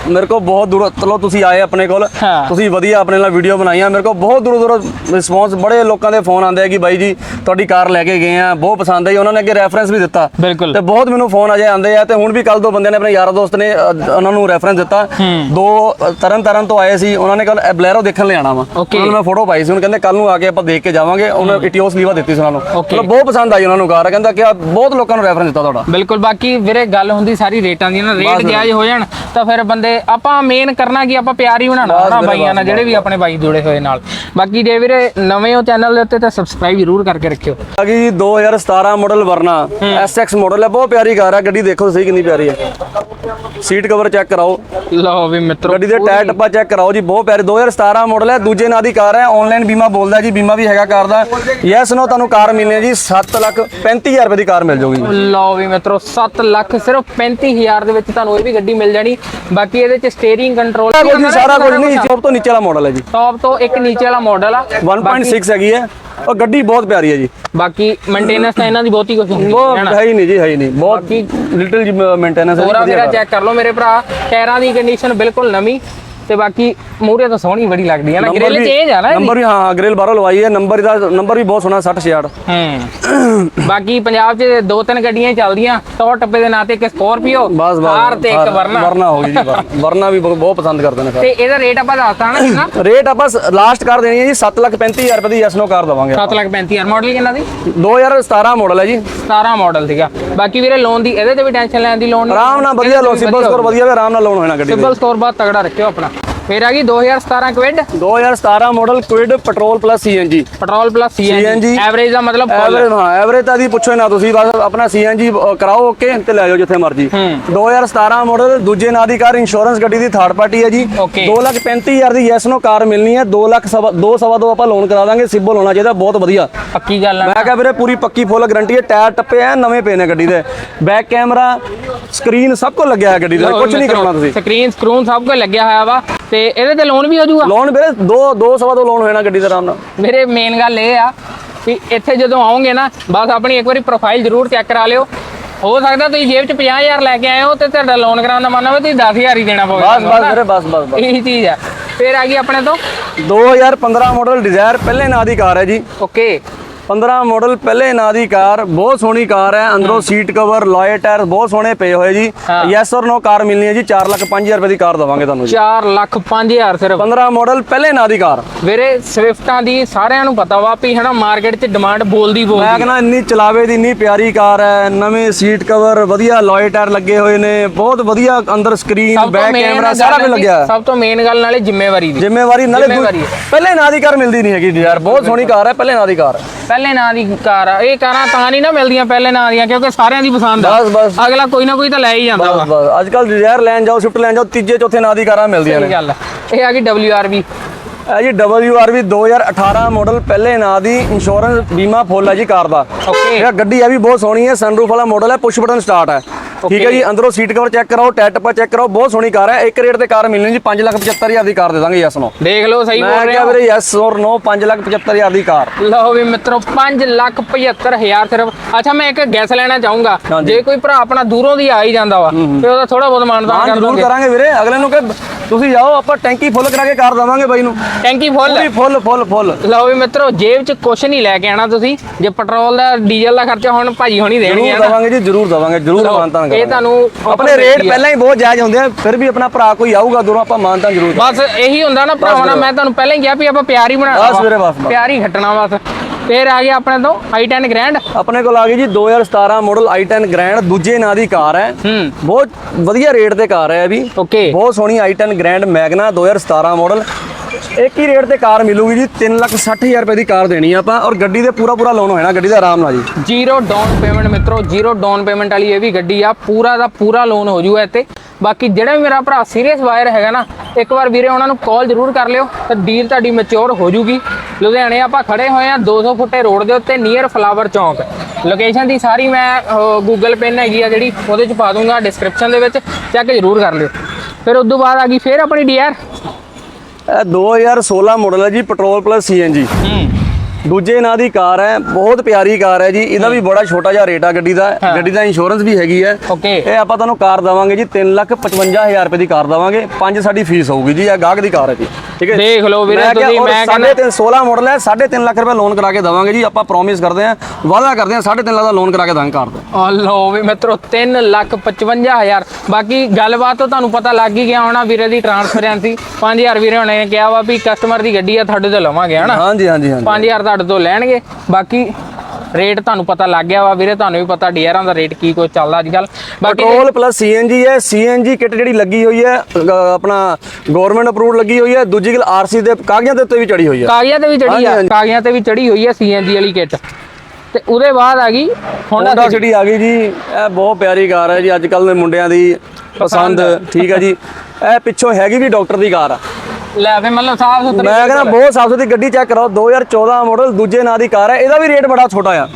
ਮੇਰੇ ਕੋਲ ਬਹੁਤ ਦੂਰ ਚਲੋ ਤੁਸੀਂ ਆਏ ਆਪਣੇ ਕੋਲ। ਤੁਸੀਂ ਵਧੀਆ ਆਪਣੇ ਨਾਲ ਵੀਡੀਓ ਬਣਾਈਆਂ ਮੇਰੇ ਕੋਲ ਬਹੁਤ ਦੂਰ ਦੂਰ ਰਿਸਪੌਂਸ ਬੜੇ ਲੋਕਾਂ ਦੇ ਫੋਨ ਆਉਂਦੇ ਆ ਕਿ ਬਾਈ ਜੀ ਤੁਹਾਡੀ ਕਾਰ ਲੈ ਕੇ ਗਏ ਆ ਬਹੁਤ ਪਸੰਦ ਆਈ ਉਹਨਾਂ ਨੇ ਅੱਗੇ ਰੈਫਰੈਂਸ ਵੀ ਦਿੱਤਾ। ਬਿਲਕੁਲ। ਤੇ ਬਹੁਤ ਮੈਨੂੰ ਫੋਨ ਅਜੇ ਆਉਂਦੇ ਆ ਤੇ ਹੁਣ ਵੀ ਕੱਲ ਦੋ ਬੰਦਿਆਂ ਨੇ ਆਪਣੇ ਯਾਰਾਂ ਦੋਸਤ ਨੇ ਅ, ਉਹਨਾਂ ਨੂੰ ਰੈਫਰੈਂਸ ਦਿੱਤਾ। ਦੋ ਅ, ਤਰਨ ਤਰਨ ਤੋਂ ਆਏ ਸੀ ਉਹਨਾਂ ਨੇ ਕੱਲ ਬਲੈਰੋ ਦੇਖਣ ਲਈ ਆਣਾ ਵਾ. ਉਹਨਾਂ ਨੂੰ ਮੈਂ ਫੋਟੋ ਪਾਈ ਸੀ ਉਹਨਾਂ ਕਹਿੰਦੇ ਕੱਲ ਨੂੰ ਆ ਕੇ ਆਪਾਂ ਦੇਖ ਕੇ ਜਾਵਾਂਗੇ ਉਹਨਾਂ ਇਟੀਓਸ ਲੀਵਾ ਦਿੱਤੀ ਸੀ ਉਹਨਾਂ ਨੂੰ। Okay. ਮਤਲਬ ਬਹੁਤ ਪਸੰਦ ਆਈ ਉਹਨਾਂ ਨੂੰ ਕਾਰ ਕਹਿੰਦਾ ਕਿ ਬਹੁਤ ਲੋਕਾਂ ਨੂੰ ਰੈਫਰੈਂਸ ਦਿੱਤਾ ਤੁਹਾਡਾ। ਬਿਲਕੁਲ ਬਾਕੀ ਵੀਰੇ ਗੱਲ ਹੁੰਦੀ ਸਾਰੀ ਰੇਟਾਂ ਦੀ ਨਾ ਰੇਟ। ਜਾਇਜ਼ ਹੋ ਜਾਣ ਤਾਂ ਫਿਰ ਬੰਦੇ ਆਪਾਂ ਮੇਨ ਕਰਨਾ ਕੀ ਆਪਾਂ ਪਿਆਰ ਹੀ ਬਣਾਉਣਾ ਬਸ ਨਾ ਵੀਰੇ, ਬਾਈਆਂ ਨਾਲ ਜਿਹੜੇ ਵੀ ਆਪਣੇ ਬਾਈ ਜੁੜੇ ਹੋਏ ਨਾਲ। ਬਾਕੀ ਜੇ ਵੀਰੇ ਨਵੇਂ ਹੋ ਚੈਨਲ ਦੇ ਉੱਤੇ ਤਾਂ ਸਬਸਕ੍ਰਾਈਬ ਜ਼ਰੂਰ ਕਰਕੇ ਰੱਖਿਓ। ਆ ਗਈ ਜੀ 2017 ਮਾਡਲ ਵਰਨਾ। SX ਮਾਡਲ ਹੈ ਬਹੁਤ ਪਿਆਰੀ ਕਾਰ ਹੈ ਗੱਡੀ ਦੇਖੋ ਸਹੀ ਕਿੰਨੀ ਪਿਆਰੀ ਹੈ। ਸੀਟ ਕਵਰ ਚੈੱਕ ਕਰਾਓ। ਲਓ ਵੀ ਮਿੱਤਰੋ ਗੱਡੀ ਦੇ ਟਾਇਰ ਟੱਪਾ ਚੈੱਕ ਕਰਾਓ ਜੀ ਬਹੁਤ ਪਿਆਰੀ। 2017 ਮਾਡਲ ਹੈ ਦੂਜੇ ਨਾਂ ਦੀ ਕਾਰ ਹੈ ਆਨਲਾਈਨ ਬੀਮਾ ਬੋਲਦਾ ਜੀ ਬੀਮਾ ਵੀ ਹੈਗਾ ਕਾਰ ਦਾ। ਯੈਸ ਨੋ ਤੁਹਾਨੂੰ ਕਾਰ ਮਿਲਣੀ ਜੀ 7 ਲੱਖ 35000 ਰੁਪਏ ਦੀ ਕਾਰ ਮਿਲ ਜਾਊਗੀ। ਲਓ ਵੀ ਮਿੱਤਰੋ 7 ਲੱਖ ਸਿਰਫ 35000 ਦੇ ਵਿੱਚ ਤੁਹਾਨੂੰ ਇਹ ਵੀ ਗੱਡੀ ਮਿਲ ਜਾਣੀ। ਬਾਕੀ ਇਹਦੇ ਚ ਸਟੀਅਰਿੰਗ ਕੰਟਰੋਲ ਸਾਰਾ ਕੁਝ ਨਹੀਂ ਜੋਬ ਤੋਂ ਨੀਚੇ ਵਾਲਾ ਮਾਡਲ ਹੈ ਜੀ। ਟੌਪ ਤੋਂ ਇੱਕ ਨੀਚੇ ਵਾਲਾ ਮਾਡਲ ਆ। 1.6 ਹੈਗੀ ਹੈ। ਔਰ ਗੱਡੀ ਬਹੁਤ ਪਿਆਰੀ ਹੈ ਜੀ। ਬਾਕੀ ਮੇਨਟੇਨੈਂਸ ਤਾਂ ਇਹਨਾਂ ਦੀ ਬਹੁਤੀ ਕੁਝ ਹੁੰਦੀ ਉਹ ਹੈ ਹੈ ਹੀ ਨਹੀਂ ਜੀ ਹੈ ਹੀ ਨਹੀਂ। ਬਹੁਤ ਲਿਟਲ ਜੀ ਮੇਨਟੇਨੈਂਸ ਹੋਰਾ ਮੇਰਾ ਚੈੱਕ ਕਰ ਲਓ ਮੇਰੇ ਭਰਾ। ਟਾਇਰਾਂ ਦੀ ਕੰਡੀਸ਼ਨ ਬਿਲਕੁਲ ਨਵੀਂ। ਤੇ ਬਾਕੀ ਮੂਰੇ ਤਾਂ ਸੋਹਣੀ ਬੜੀ ਲੱਗਦੀ ਹੈ ਨਾ ਗ੍ਰਿਲ ਚੇਂਜ ਆ ਨਾ? ਨੰਬਰ ਵੀ ਹਾਂ ਗ੍ਰਿਲ ਬਾਹਰੋਂ ਲਵਾਈ ਹੈ ਨੰਬਰ ਦਾ ਨੰਬਰ ਵੀ ਬਹੁਤ ਸੋਹਣਾ 60 66 ਹੂੰ। ਬਾਕੀ ਪੰਜਾਬ 'ਚ ਦੋ ਤਿੰਨ ਗੱਡੀਆਂ ਚੱਲਦੀਆਂ ਟੌਰ ਟੱਪੇ ਦੇ ਨਾਂ ਤੇ ਇੱਕ ਸਕੋਰਪੀਓ ਕਾਰ ਤੇ ਇੱਕ ਵਰਨਾ। ਵਰਨਾ ਹੋ ਗਈ ਜੀ ਵਰਨਾ। ਵੀ ਬਹੁਤ ਪਸੰਦ ਕਰਦੇ ਨੇ ਤੇ ਇਹਦਾ ਰੇਟ ਆਪਾਂ ਦੱਸਤਾ ਨਾ ਕਿੰਨਾ? ਰੇਟ ਆਪਾਂ ਲਾਸਟ ਕਰ ਦੇਣੀ ਹੈ ਜੀ 735000 ਰੁਪਏ ਦੀ ਯੈਸ ਨੋ ਕਾਰ ਦਵਾਂਗੇ 7 ਲੱਖ 35000 ਮਾਡਲ ਕਿੰਨਾ ਸੀ 2017 ਮਾਡਲ ਹੈ ਜੀ। 17 ਮਾਡਲ ਸੀਗਾ। ਬਾਕੀ ਵੀਰੇ ਲੋਨ ਦੀ ਇਹਦੇ ਤੇ ਵੀ ਟੈਨਸ਼ਨ ਲੈਣ ਦੀ ਲੋਨ ਆਰਾਮ ਨਾਲ ਵਧੀਆ ਲੋ ਸਿਬਲ ਸਕੋਰ ਵਧੀਆ ਵੀ ਆਰਾਮ ਨਾਲ ਲੋਨ ਹੋਣਾ ਗੱਡੀ ਸਿਬਲ ਸਕੋਰ ਬਹੁਤ ਤਗੜਾ ਰੱਖਿਓ ਆਪਣਾ। ਫਿਰ ਆ ਗਈ 2017 Kwid 2017 model Kwid petrol plus CNG petrol plus CNG average ਦਾ ਮਤਲਬ ਐਵਰੇਜ ਹਾਂ। ਐਵਰੇਜ ਤਾਂ ਦੀ ਪੁੱਛੋ ਹੀ ਨਾ ਤੁਸੀਂ ਬਸ ਆਪਣਾ ਸੀਐਨਜੀ ਕਰਾਓ ਓਕੇ ਤੇ ਲੈ ਜਾਓ ਜਿੱਥੇ ਮਰਜ਼ੀ। 2017 ਮਾਡਲ ਦੂਜੇ ਨਾਂ ਦੀ ਕਾਰ ਇੰਸ਼ੋਰੈਂਸ ਗੱਡੀ ਦੀ ਥਰਡ ਪਾਰਟੀ ਹੈ ਜੀ। Okay. 235000 ਦੀ ਯੈਸ ਨੋ ਕਾਰ ਮਿਲਣੀ ਹੈ। 2 ਲੱਖ ਸਵਾ 2 ਸਵਾ 2 ਆਪਾਂ ਲੋਨ ਕਰਾ ਦਾਂਗੇ ਸਿਬਲ ਹੋਣਾ ਚਾਹੀਦਾ ਬਹੁਤ ਵਧੀਆ। ਪੱਕੀ ਗੱਲ ਆ। ਮੈਂ ਕਿਹਾ ਵੀਰੇ ਪੂਰੀ ਪੱਕੀ ਫੁੱਲ ਗਾਰੰਟੀ ਹੈ ਟਾਇਰ ਟੱਪੇ ਐ ਨਵੇਂ ਪਏ ਨੇ ਗੱਡੀ ਦੇ। ਬੈਕ ਕੈਮਰਾ ਸਕਰੀਨ ਸਭ ਕੁਝ ਲੱਗਿਆ ਹੈ ਗੱਡੀ ਦੇ ਕੁਝ ਨਹੀਂ ਕਰਨਾ ਤੁਸੀਂ। ਸਕਰੀਨ ਸਕਰੂਨ ਸਭ ਕੁਝ ਲੱਗਿਆ ਹੋਇਆ ਵਾ ਤੇ ਇਹਦੇ ਤੇ ਲੋਨ ਵੀ ਹੋ ਜਾਊਗਾ? ਲੋਨ ਵੀਰੇ 2 2 ਸਵਾ 2 ਲੋਨ ਹੋਣਾ ਗੱਡੀ ਦਾ ਆਰਾਮ ਨਾਲ। ਮੇਰੇ ਮੇਨ ਗੱਲ ਇਹ ਆ ਕਿ ਇੱਥੇ ਜਦੋਂ ਆਓਗੇ ਨਾ ਬਸ ਆਪਣੀ ਇੱਕ ਵਾਰੀ ਪ੍ਰੋਫਾਈਲ ਜ਼ਰੂਰ ਚੈੱਕ ਕਰਾ ਲਿਓ। ਹੋ ਸਕਦਾ ਤੁਸੀਂ ਜੇਬ 'ਚ 50000 ਲੈ ਕੇ ਆਏ ਹੋ ਤੇ ਤੁਹਾਡਾ ਲੋਨ ਕਰਾਉਣ ਦਾ ਮਨ ਹੋਵੇ ਤੁਸੀਂ 10000 ਹੀ ਦੇਣਾ ਪਵੇ ਬਸ ਬਸ ਵੀਰੇ ਬਸ ਬਸ ਬਸ। ਇਹੀ ਚੀਜ਼ ਆ। ਫਿਰ ਆ ਗਈ ਆਪਣੇ ਤੋਂ। 2015 ਮਾਡਲ ਡਿਜ਼ਾਇਰ ਪਹਿਲੇ ਨਾਂ ਦੀ ਕਾਰ ਹੈ ਜੀ। ਓਕੇ 15 ਮਾਡਲ ਪਹਿਲੇ ਨਾਂ ਦੀ ਕਾਰ ਬਹੁਤ ਸੋਹਣੀ ਕਾਰ ਹੈ ਅੰਦਰੋਂ ਸੀਟ ਕਵਰ ਲੋਏ ਟਾਇਰ ਬਹੁਤ ਸੋਹਣੇ ਪਏ ਹੋਏ ਜੀ। ਯੈਸ ਔਰ ਨੋ ਕਾਰ ਮਿਲਣੀ ਹੈ ਜੀ 4 ਲੱਖ 5000 ਰੁਪਏ ਦੀ ਕਾਰ ਦਵਾਂਗੇ ਤੁਹਾਨੂੰ ਜੀ। 4 ਲੱਖ 5000 ਸਿਰਫ। 15 ਮਾਡਲ ਪਹਿਲੇ ਨਾਂ ਦੀ ਕਾਰ। ਵੀਰੇ ਸਵਿਫਟਾਂ ਦੀ ਸਾਰਿਆਂ ਨੂੰ ਪਤਾ ਵਾ ਵੀ ਹਨਾ ਮਾਰਕੀਟ 'ਚ ਡਿਮਾਂਡ ਬੋਲਦੀ ਮੈਂ ਬੋਲਦੀ ਕਹਿੰਦਾ ਇੰਨੀ ਚਲਾਵੇ ਦੀ ਇੰਨੀ ਪਿਆਰੀ ਕਾਰ ਹੈ ਨਵੇਂ ਸੀਟ ਕਵਰ ਵਧੀਆ ਲੋਏ ਟਾਇਰ ਲੱਗੇ ਹੋਏ ਨੇ ਬਹੁਤ ਵਧੀਆ ਅੰਦਰ ਸਕਰੀਨ ਬੈਕ ਕੈਮਰਾ ਸਾਰਾ ਕਿ ਲੱਗਿਆ ਸਭ ਤੋਂ ਮੇਨ ਗੱਲ ਨਾਲੇ ਜ਼ਿੰਮੇਵਾਰੀ ਦੀ। ਜ਼ਿੰਮੇਵਾਰੀ ਨਾਲੇ। ਪਹਿਲੇ ਨਾਂ ਦੀ ਕਾਰ ਮਿਲਦੀ ਨਹੀਂ ਹੈਗੀ ਯਾਰ ਬਹੁਤ ਸੋਹਣੀ ਕਾਰ ਹੈ ਪਹਿਲੇ ਨਾਂ ਦੀ ਕਾਰ। ਪਹਿਲੇ ਨਾਂ ਦੀ ਕਾਰ ਆ। ਇਹ ਕਾਰਾਂ ਤਾਂ ਨਹੀਂ ਨਾ ਮਿਲਦੀਆਂ ਪਹਿਲੇ ਨਾਂ ਦੀਆਂ ਕਿਉਂਕਿ ਸਾਰਿਆਂ ਦੀ ਪਸੰਦ ਆ। ਬਸ ਬਸ। ਅਗਲਾ ਕੋਈ ਨਾ ਕੋਈ ਤਾਂ ਲੈ ਹੀ ਜਾਂਦਾ ਵਾ। ਬਸ। ਬਸ ਅੱਜ ਕੱਲ ਡਿਜ਼ਾਇਰ ਲੈਣ ਜਾਓ ਸਵਿਫਟ ਲੈਣ ਜਾਓ ਤੀਜੇ ਚੌਥੇ ਨਾਂ ਦੀ ਕਾਰਾਂ ਮਿਲਦੀਆਂ ਸਹੀ ਨੇ। ਗੱਲ ਆ। ਇਹ ਆ ਗਈ WRV ਇਹ ਜੀ WRV 2018 ਮਾਡਲ ਪਹਿਲੇ ਨਾਂ ਦੀ ਇੰਸ਼ੋਰੈਂਸ ਬੀਮਾ ਫੁੱਲ ਹੈ ਜੀ ਕਾਰ ਦਾ। ਓਕੇ ਇਹ ਗੱਡੀ ਇਹ ਵੀ ਬਹੁਤ ਸੋਹਣੀ ਹੈ ਸਨਰੂਫ ਵਾਲਾ ਮਾਡਲ ਹੈ ਪੁਸ਼ ਬਟਨ ਸਟਾਰਟ ਹੈ। ਠੀਕ ਹੈ ਜੀ ਅੰਦਰੋਂ ਸੀਟ ਕਵਰ ਚੈੱਕ ਕਰਾਓ ਟਾਇਰ ਟੱਪਾ ਚੈੱਕ ਕਰਾਓ ਬਹੁਤ ਸੋਹਣੀ ਕਾਰ ਹੈ। ਇੱਕ ਰੇਟ ਤੇ ਕਾਰ ਮਿਲਣੀ ਜੀ 575000 ਦੀ ਕਾਰ ਦੇ ਦਾਂਗੇ ਯੈਸ ਨੋ ਦੇਖ ਲਓ ਸਹੀ ਬੋਲ ਰਹੇ। ਕਿਹਾ ਹੋ ਵੀਰੇ ਯੈਸ ਔਰ ਨੋ 575000 ਦੀ ਕਾਰ। ਲਓ ਵੀ ਮਿੱਤਰੋ 5 ਲੱਖ 75000 ਸਿਰਫ। ਅੱਛਾ ਮੈਂ ਇੱਕ ਗੈਸ ਲੈਣਾ ਚਾਹੂੰਗਾ। ਜੇ ਕੋਈ ਭਰਾ ਆਪਣਾ ਦੂਰੋਂ ਦੀ ਆ ਹੀ ਜਾਂਦਾ ਵਾ ਤੇ ਉਹਦਾ ਥੋੜਾ ਬਹੁਤ ਮਾਨਦਾਨ ਕਰ ਜ਼ਰੂਰ ਦੋਗੇ ਕਰਾਂਗੇ ਵੀਰੇ। ਅਗਲੇ ਨੂੰ ਕਿ ਤੁਸੀਂ ਜਾਓ ਆਪਾਂ ਟੈਂਕੀ ਫੁੱਲ ਕਰਾ ਕੇ ਕਾਰ ਦਵਾਂਗੇ ਬਾਈ ਨੂੰ। ਟੈਂਕੀ ਫੁੱਲ? ਪੂਰੀ ਫੁੱਲ ਫੁੱਲ ਫੁੱਲ। ਲਓ ਵੀ ਮਿੱਤਰੋ ਜੇਬ 'ਚ ਕੁਛ ਨਹੀਂ ਲੈ ਕੇ ਆਣਾ ਤੁਸੀਂ। ਜੇ ਪੈਟਰੋਲ ਦਾ ਡੀਜ਼ਲ ਦਾ ਖਰਚਾ ਹੁਣ ਭਾਜੀ ਹੋਣੀ ਦੇਣਗੇ ਜ਼ਰੂਰ ਦਵਾਂਗੇ ਜੀ ਜ਼ਰੂਰ ਦਵਾਂਗੇ ਜ਼ਰੂਰ ਲਓ, ਮਾਨਤਾਨ ਇਹ ਤੁਹਾਨੂੰ ਆਪਣੇ ਰੇਟ ਪਹਿਲਾਂ ਹੀ ਬਹੁਤ ਜਾਇਜ਼ ਹੁੰਦੇ ਆ ਫਿਰ ਵੀ ਆਪਣਾ ਭਰਾ ਕੋਈ ਆਊਗਾ ਦੂਰੋਂ ਆਪਾਂ ਮਾਨਤਾਨ ਜ਼ਰੂਰ ਬਸ ਇਹੀ ਹੁੰਦਾ ਨਾ ਭਰਾਵਾਂ ਨਾਲ ਮੈਂ ਤੁਹਾਨੂੰ ਪਹਿਲਾਂ ਹੀ ਕਿਹਾ ਵੀ ਆਪਾਂ ਪਿਆਰ ਹੀ ਬਣਾਉਣਾ ਬਸ ਵੀਰੇ, ਬਸ। ਪਿਆਰ ਹੀ ਖੱਟਣਾ ਬਸ। ਫੇਰ ਆ ਗਿਆ ਆਪਣੇ ਤੋਂ i10 ਗ੍ਰੈਂਡ ਆਪਣੇ ਕੋਲ ਆ ਗਈ ਜੀ 2017 ਮਾਡਲ i10 ਗ੍ਰੈਂਡ ਦੂਜੇ ਨਾਂ ਦੀ ਕਾਰ ਹੈ। ਹੂੰ। ਬਹੁਤ ਵਧੀਆ ਰੇਟ ਤੇ ਕਾਰ ਹੈ ਇਹ ਵੀ। ਓਕੇ ਬਹੁਤ ਸੋਹਣੀ i10 ਗ੍ਰੈਂਡ ਮੈਗਨਾ 2017 ਮਾਡਲ ਇੱਕ ਹੀ ਰੇਟ ਤੇ ਕਾਰ ਮਿਲੂਗੀ ਜੀ 360000 ਰੁਪਏ ਦੀ ਕਾਰ ਦੇਣੀ ਆਪਾਂ ਔਰ ਗੱਡੀ ਦੇ ਪੂਰਾ ਪੂਰਾ ਲੋਨ ਹੋਣਾ ਗੱਡੀ ਦਾ ਆਰਾਮ ਨਾਲ ਜੀ। ਜ਼ੀਰੋ ਡਾਊਨ ਪੇਮੈਂਟ ਮਿੱਤਰੋ ਜ਼ੀਰੋ ਡਾਊਨ ਪੇਮੈਂਟ ਵਾਲੀ ਇਹ ਵੀ ਗੱਡੀ ਆ, ਪੂਰਾ ਦਾ ਪੂਰਾ ਲੋਨ ਹੋ ਜੂਗਾ ਇੱਥੇ। ਬਾਕੀ ਜਿਹੜਾ ਵੀ ਮੇਰਾ ਭਰਾ ਸੀਰੀਅਸ ਵਾਇਰ ਹੈਗਾ ਨਾ, ਇੱਕ ਵਾਰ ਵੀਰੇ ਉਹਨਾਂ ਨੂੰ ਕਾਲ ਜ਼ਰੂਰ ਕਰ ਲਿਓ, ਤਾਂ ਡੀਲ ਤੁਹਾਡੀ ਮੈਚੁਰ ਹੋ ਜੂਗੀ। ਲੁਧਿਆਣੇ ਆਪਾਂ ਖੜੇ ਹੋਏ ਆ 200 ਫੁੱਟੇ ਰੋਡ ਦੇ ਉੱਤੇ ਨੀਅਰ ਫਲਾਵਰ ਚੌਂਕ ਲੋਕੇਸ਼ਨ ਦੀ ਸਾਰੀ ਮੈਂ ਗੂਗਲ ਪਿੰਨ ਹੈਗੀ ਆ ਜਿਹੜੀ, ਉਹਦੇ ਚ ਪਾ ਦੂੰਗਾ ਡਿਸਕ੍ਰਿਪਸ਼ਨ ਦੇ ਵਿੱਚ ਚੈੱਕ ਜ਼ਰੂਰ ਕਰ ਲਿਓ। ਫਿਰ ਉਸ ਤੋਂ ਬਾਅਦ ਆ ਗਈ ਫਿਰ ਆਪਣੀ ਡੀਆਰ ਇਹ 2016 ਮਾਡਲ ਹੈ ਜੀ ਪੈਟਰੋਲ ਪਲੱਸ ਸੀਐਨਜੀ ਹੂੰ। ਦੂਜੇ ਨਾਂ ਦੀ ਕਾਰ ਹੈ ਬਹੁਤ ਪਿਆਰੀ ਕਾਰ ਹੈ ਜੀ ਇਹਦਾ ਵੀ ਬੜਾ ਛੋਟਾ ਜਿਹਾ ਰੇਟ ਆ ਗੱਡੀ ਦਾ ਗੱਡੀ ਦਾ ਇੰਸ਼ੋਰੈਂਸ ਵੀ ਹੈਗੀ ਹੈ। ਓਕੇ। ਇਹ ਆਪਾਂ ਤੁਹਾਨੂੰ ਕਾਰ ਦਵਾਂਗੇ ਜੀ 355000 ਰੁਪਏ ਦੀ ਕਾਰ ਦਵਾਂਗੇ ਪੰਜ ਸਾਡੀ ਫੀਸ ਹੋਊਗੀ ਜੀ ਇਹ ਗਾਹਕ ਦੀ ਕਾਰ ਹੈ ਜੀ। ਠੀਕ ਹੈ ਦੇਖ ਲਓ ਵੀਰੇ ਤੁਸੀਂ ਮੈਂ ਸਾਢੇ ਤਿੰਨ 16 ਮਾਡਲ ਹੈ 3.5 ਲੱਖ ਰੁਪਏ ਲੋਨ ਕਰਾ ਕੇ ਦਵਾਂਗੇ ਜੀ ਆਪਾਂ ਪ੍ਰੋਮਿਸ ਕਰਦੇ ਹਾਂ ਵਾਅਦਾ ਕਰਦੇ ਹਾਂ 3.5 ਲੱਖ ਦਾ ਲੋਨ ਕਰਾ ਕੇ ਦਾਂਗੇ ਕਾਰ ਦਾ। ਆ ਲਓ ਵੀ ਮਿੱਤਰੋ 3 ਲੱਖ 55000 ਬਾਕੀ ਗੱਲਬਾਤ ਤੋਂ ਤੁਹਾਨੂੰ ਪਤਾ ਲੱਗ ਹੀ ਗਿਆ ਹੋਣਾ ਵੀਰੇ ਦੀ ਟ੍ਰਾਂਸਫਰੈਂਸੀ 5000 ਵੀਰੇ ਹੋਣੇ ਕਿਹਾ ਵਾ ਵੀ ਕਸਟਮਰ ਦੀ ਗੱਡੀ ਆ ਤੁਹਾਡੇ ਤੋਂ ਲਵਾਂਗੇ ਹਨਾ? ਹਾਂਜੀ ਹਾਂਜੀ ਹਾਂਜੀ। 5000 ਤੁਹਾਡੇ ਤੋਂ ਲੈਣਗੇ। ਬਾਕੀ ਰੇਟ ਤੁਹਾਨੂੰ ਪਤਾ ਲੱਗ ਗਿਆ ਵਾ ਵੀਰੇ ਤੁਹਾਨੂੰ ਵੀ ਪਤਾ ਡੀਆਰਾਂ ਦਾ ਰੇਟ ਕੀ ਕੁਝ ਚੱਲਦਾ ਅੱਜ ਕੱਲ ਬਾਕੀ ਪੈਟਰੋਲ ਪਲੱਸ ਸੀਐਨਜੀ ਹੈ ਸੀਐਨਜੀ ਕਿਟ ਜਿਹੜੀ ਲੱਗੀ ਹੋਈ ਹੈ ਆਪਣਾ ਗਵਰਨਮੈਂਟ ਅਪਰੂਵਡ ਲੱਗੀ ਹੋਈ ਹੈ ਦੂਜੀ ਗੱਲ ਆਰਸੀ ਦੇ ਕਾਗਜ਼ਾਂ ਦੇ ਉੱਤੇ ਵੀ ਚੜੀ ਹੋਈ ਹੈ। ਕਾਗਜ਼ਾਂ ਤੇ ਵੀ ਚੜੀ ਆ। ਕਾਗਜ਼ਾਂ ਤੇ ਵੀ ਚੜੀ ਹੋਈ ਆ ਸੀਐਨਜੀ ਵਾਲੀ ਕਿੱਟ। ਤੇ ਉਹਦੇ ਬਾਅਦ ਆ ਗਈ ਹੋਂਡਾ ਸਿਟੀ ਆ ਗਈ ਜੀ। ਇਹ ਬਹੁਤ ਪਿਆਰੀ ਕਾਰ ਹੈ ਜੀ ਅੱਜ ਕੱਲ ਦੇ ਮੁੰਡਿਆਂ ਦੀ ਪਸੰਦ। ਠੀਕ ਹੈ ਜੀ। ਇਹ ਪਿੱਛੋਂ ਹੈਗੀ ਵੀ ਡਾਕਟਰ ਦੀ ਕਾਰ ਆ। ਲੈ ਫੇ ਮਤਲਬ ਸਾਫ਼ ਸੁਥਰੀ ਮੈਂ ਕਹਿੰਦਾ ਬਹੁਤ ਸਾਫ਼ ਸੁਥਰੀ ਗੱਡੀ ਚੈੱਕ ਕਰਾਓ 2014 ਮਾਡਲ ਦੂਜੇ ਨਾਂ ਦੀ ਕਾਰ ਹੈ ਇਹਦਾ ਵੀ ਰੇਟ ਬੜਾ ਛੋਟਾ ਆ।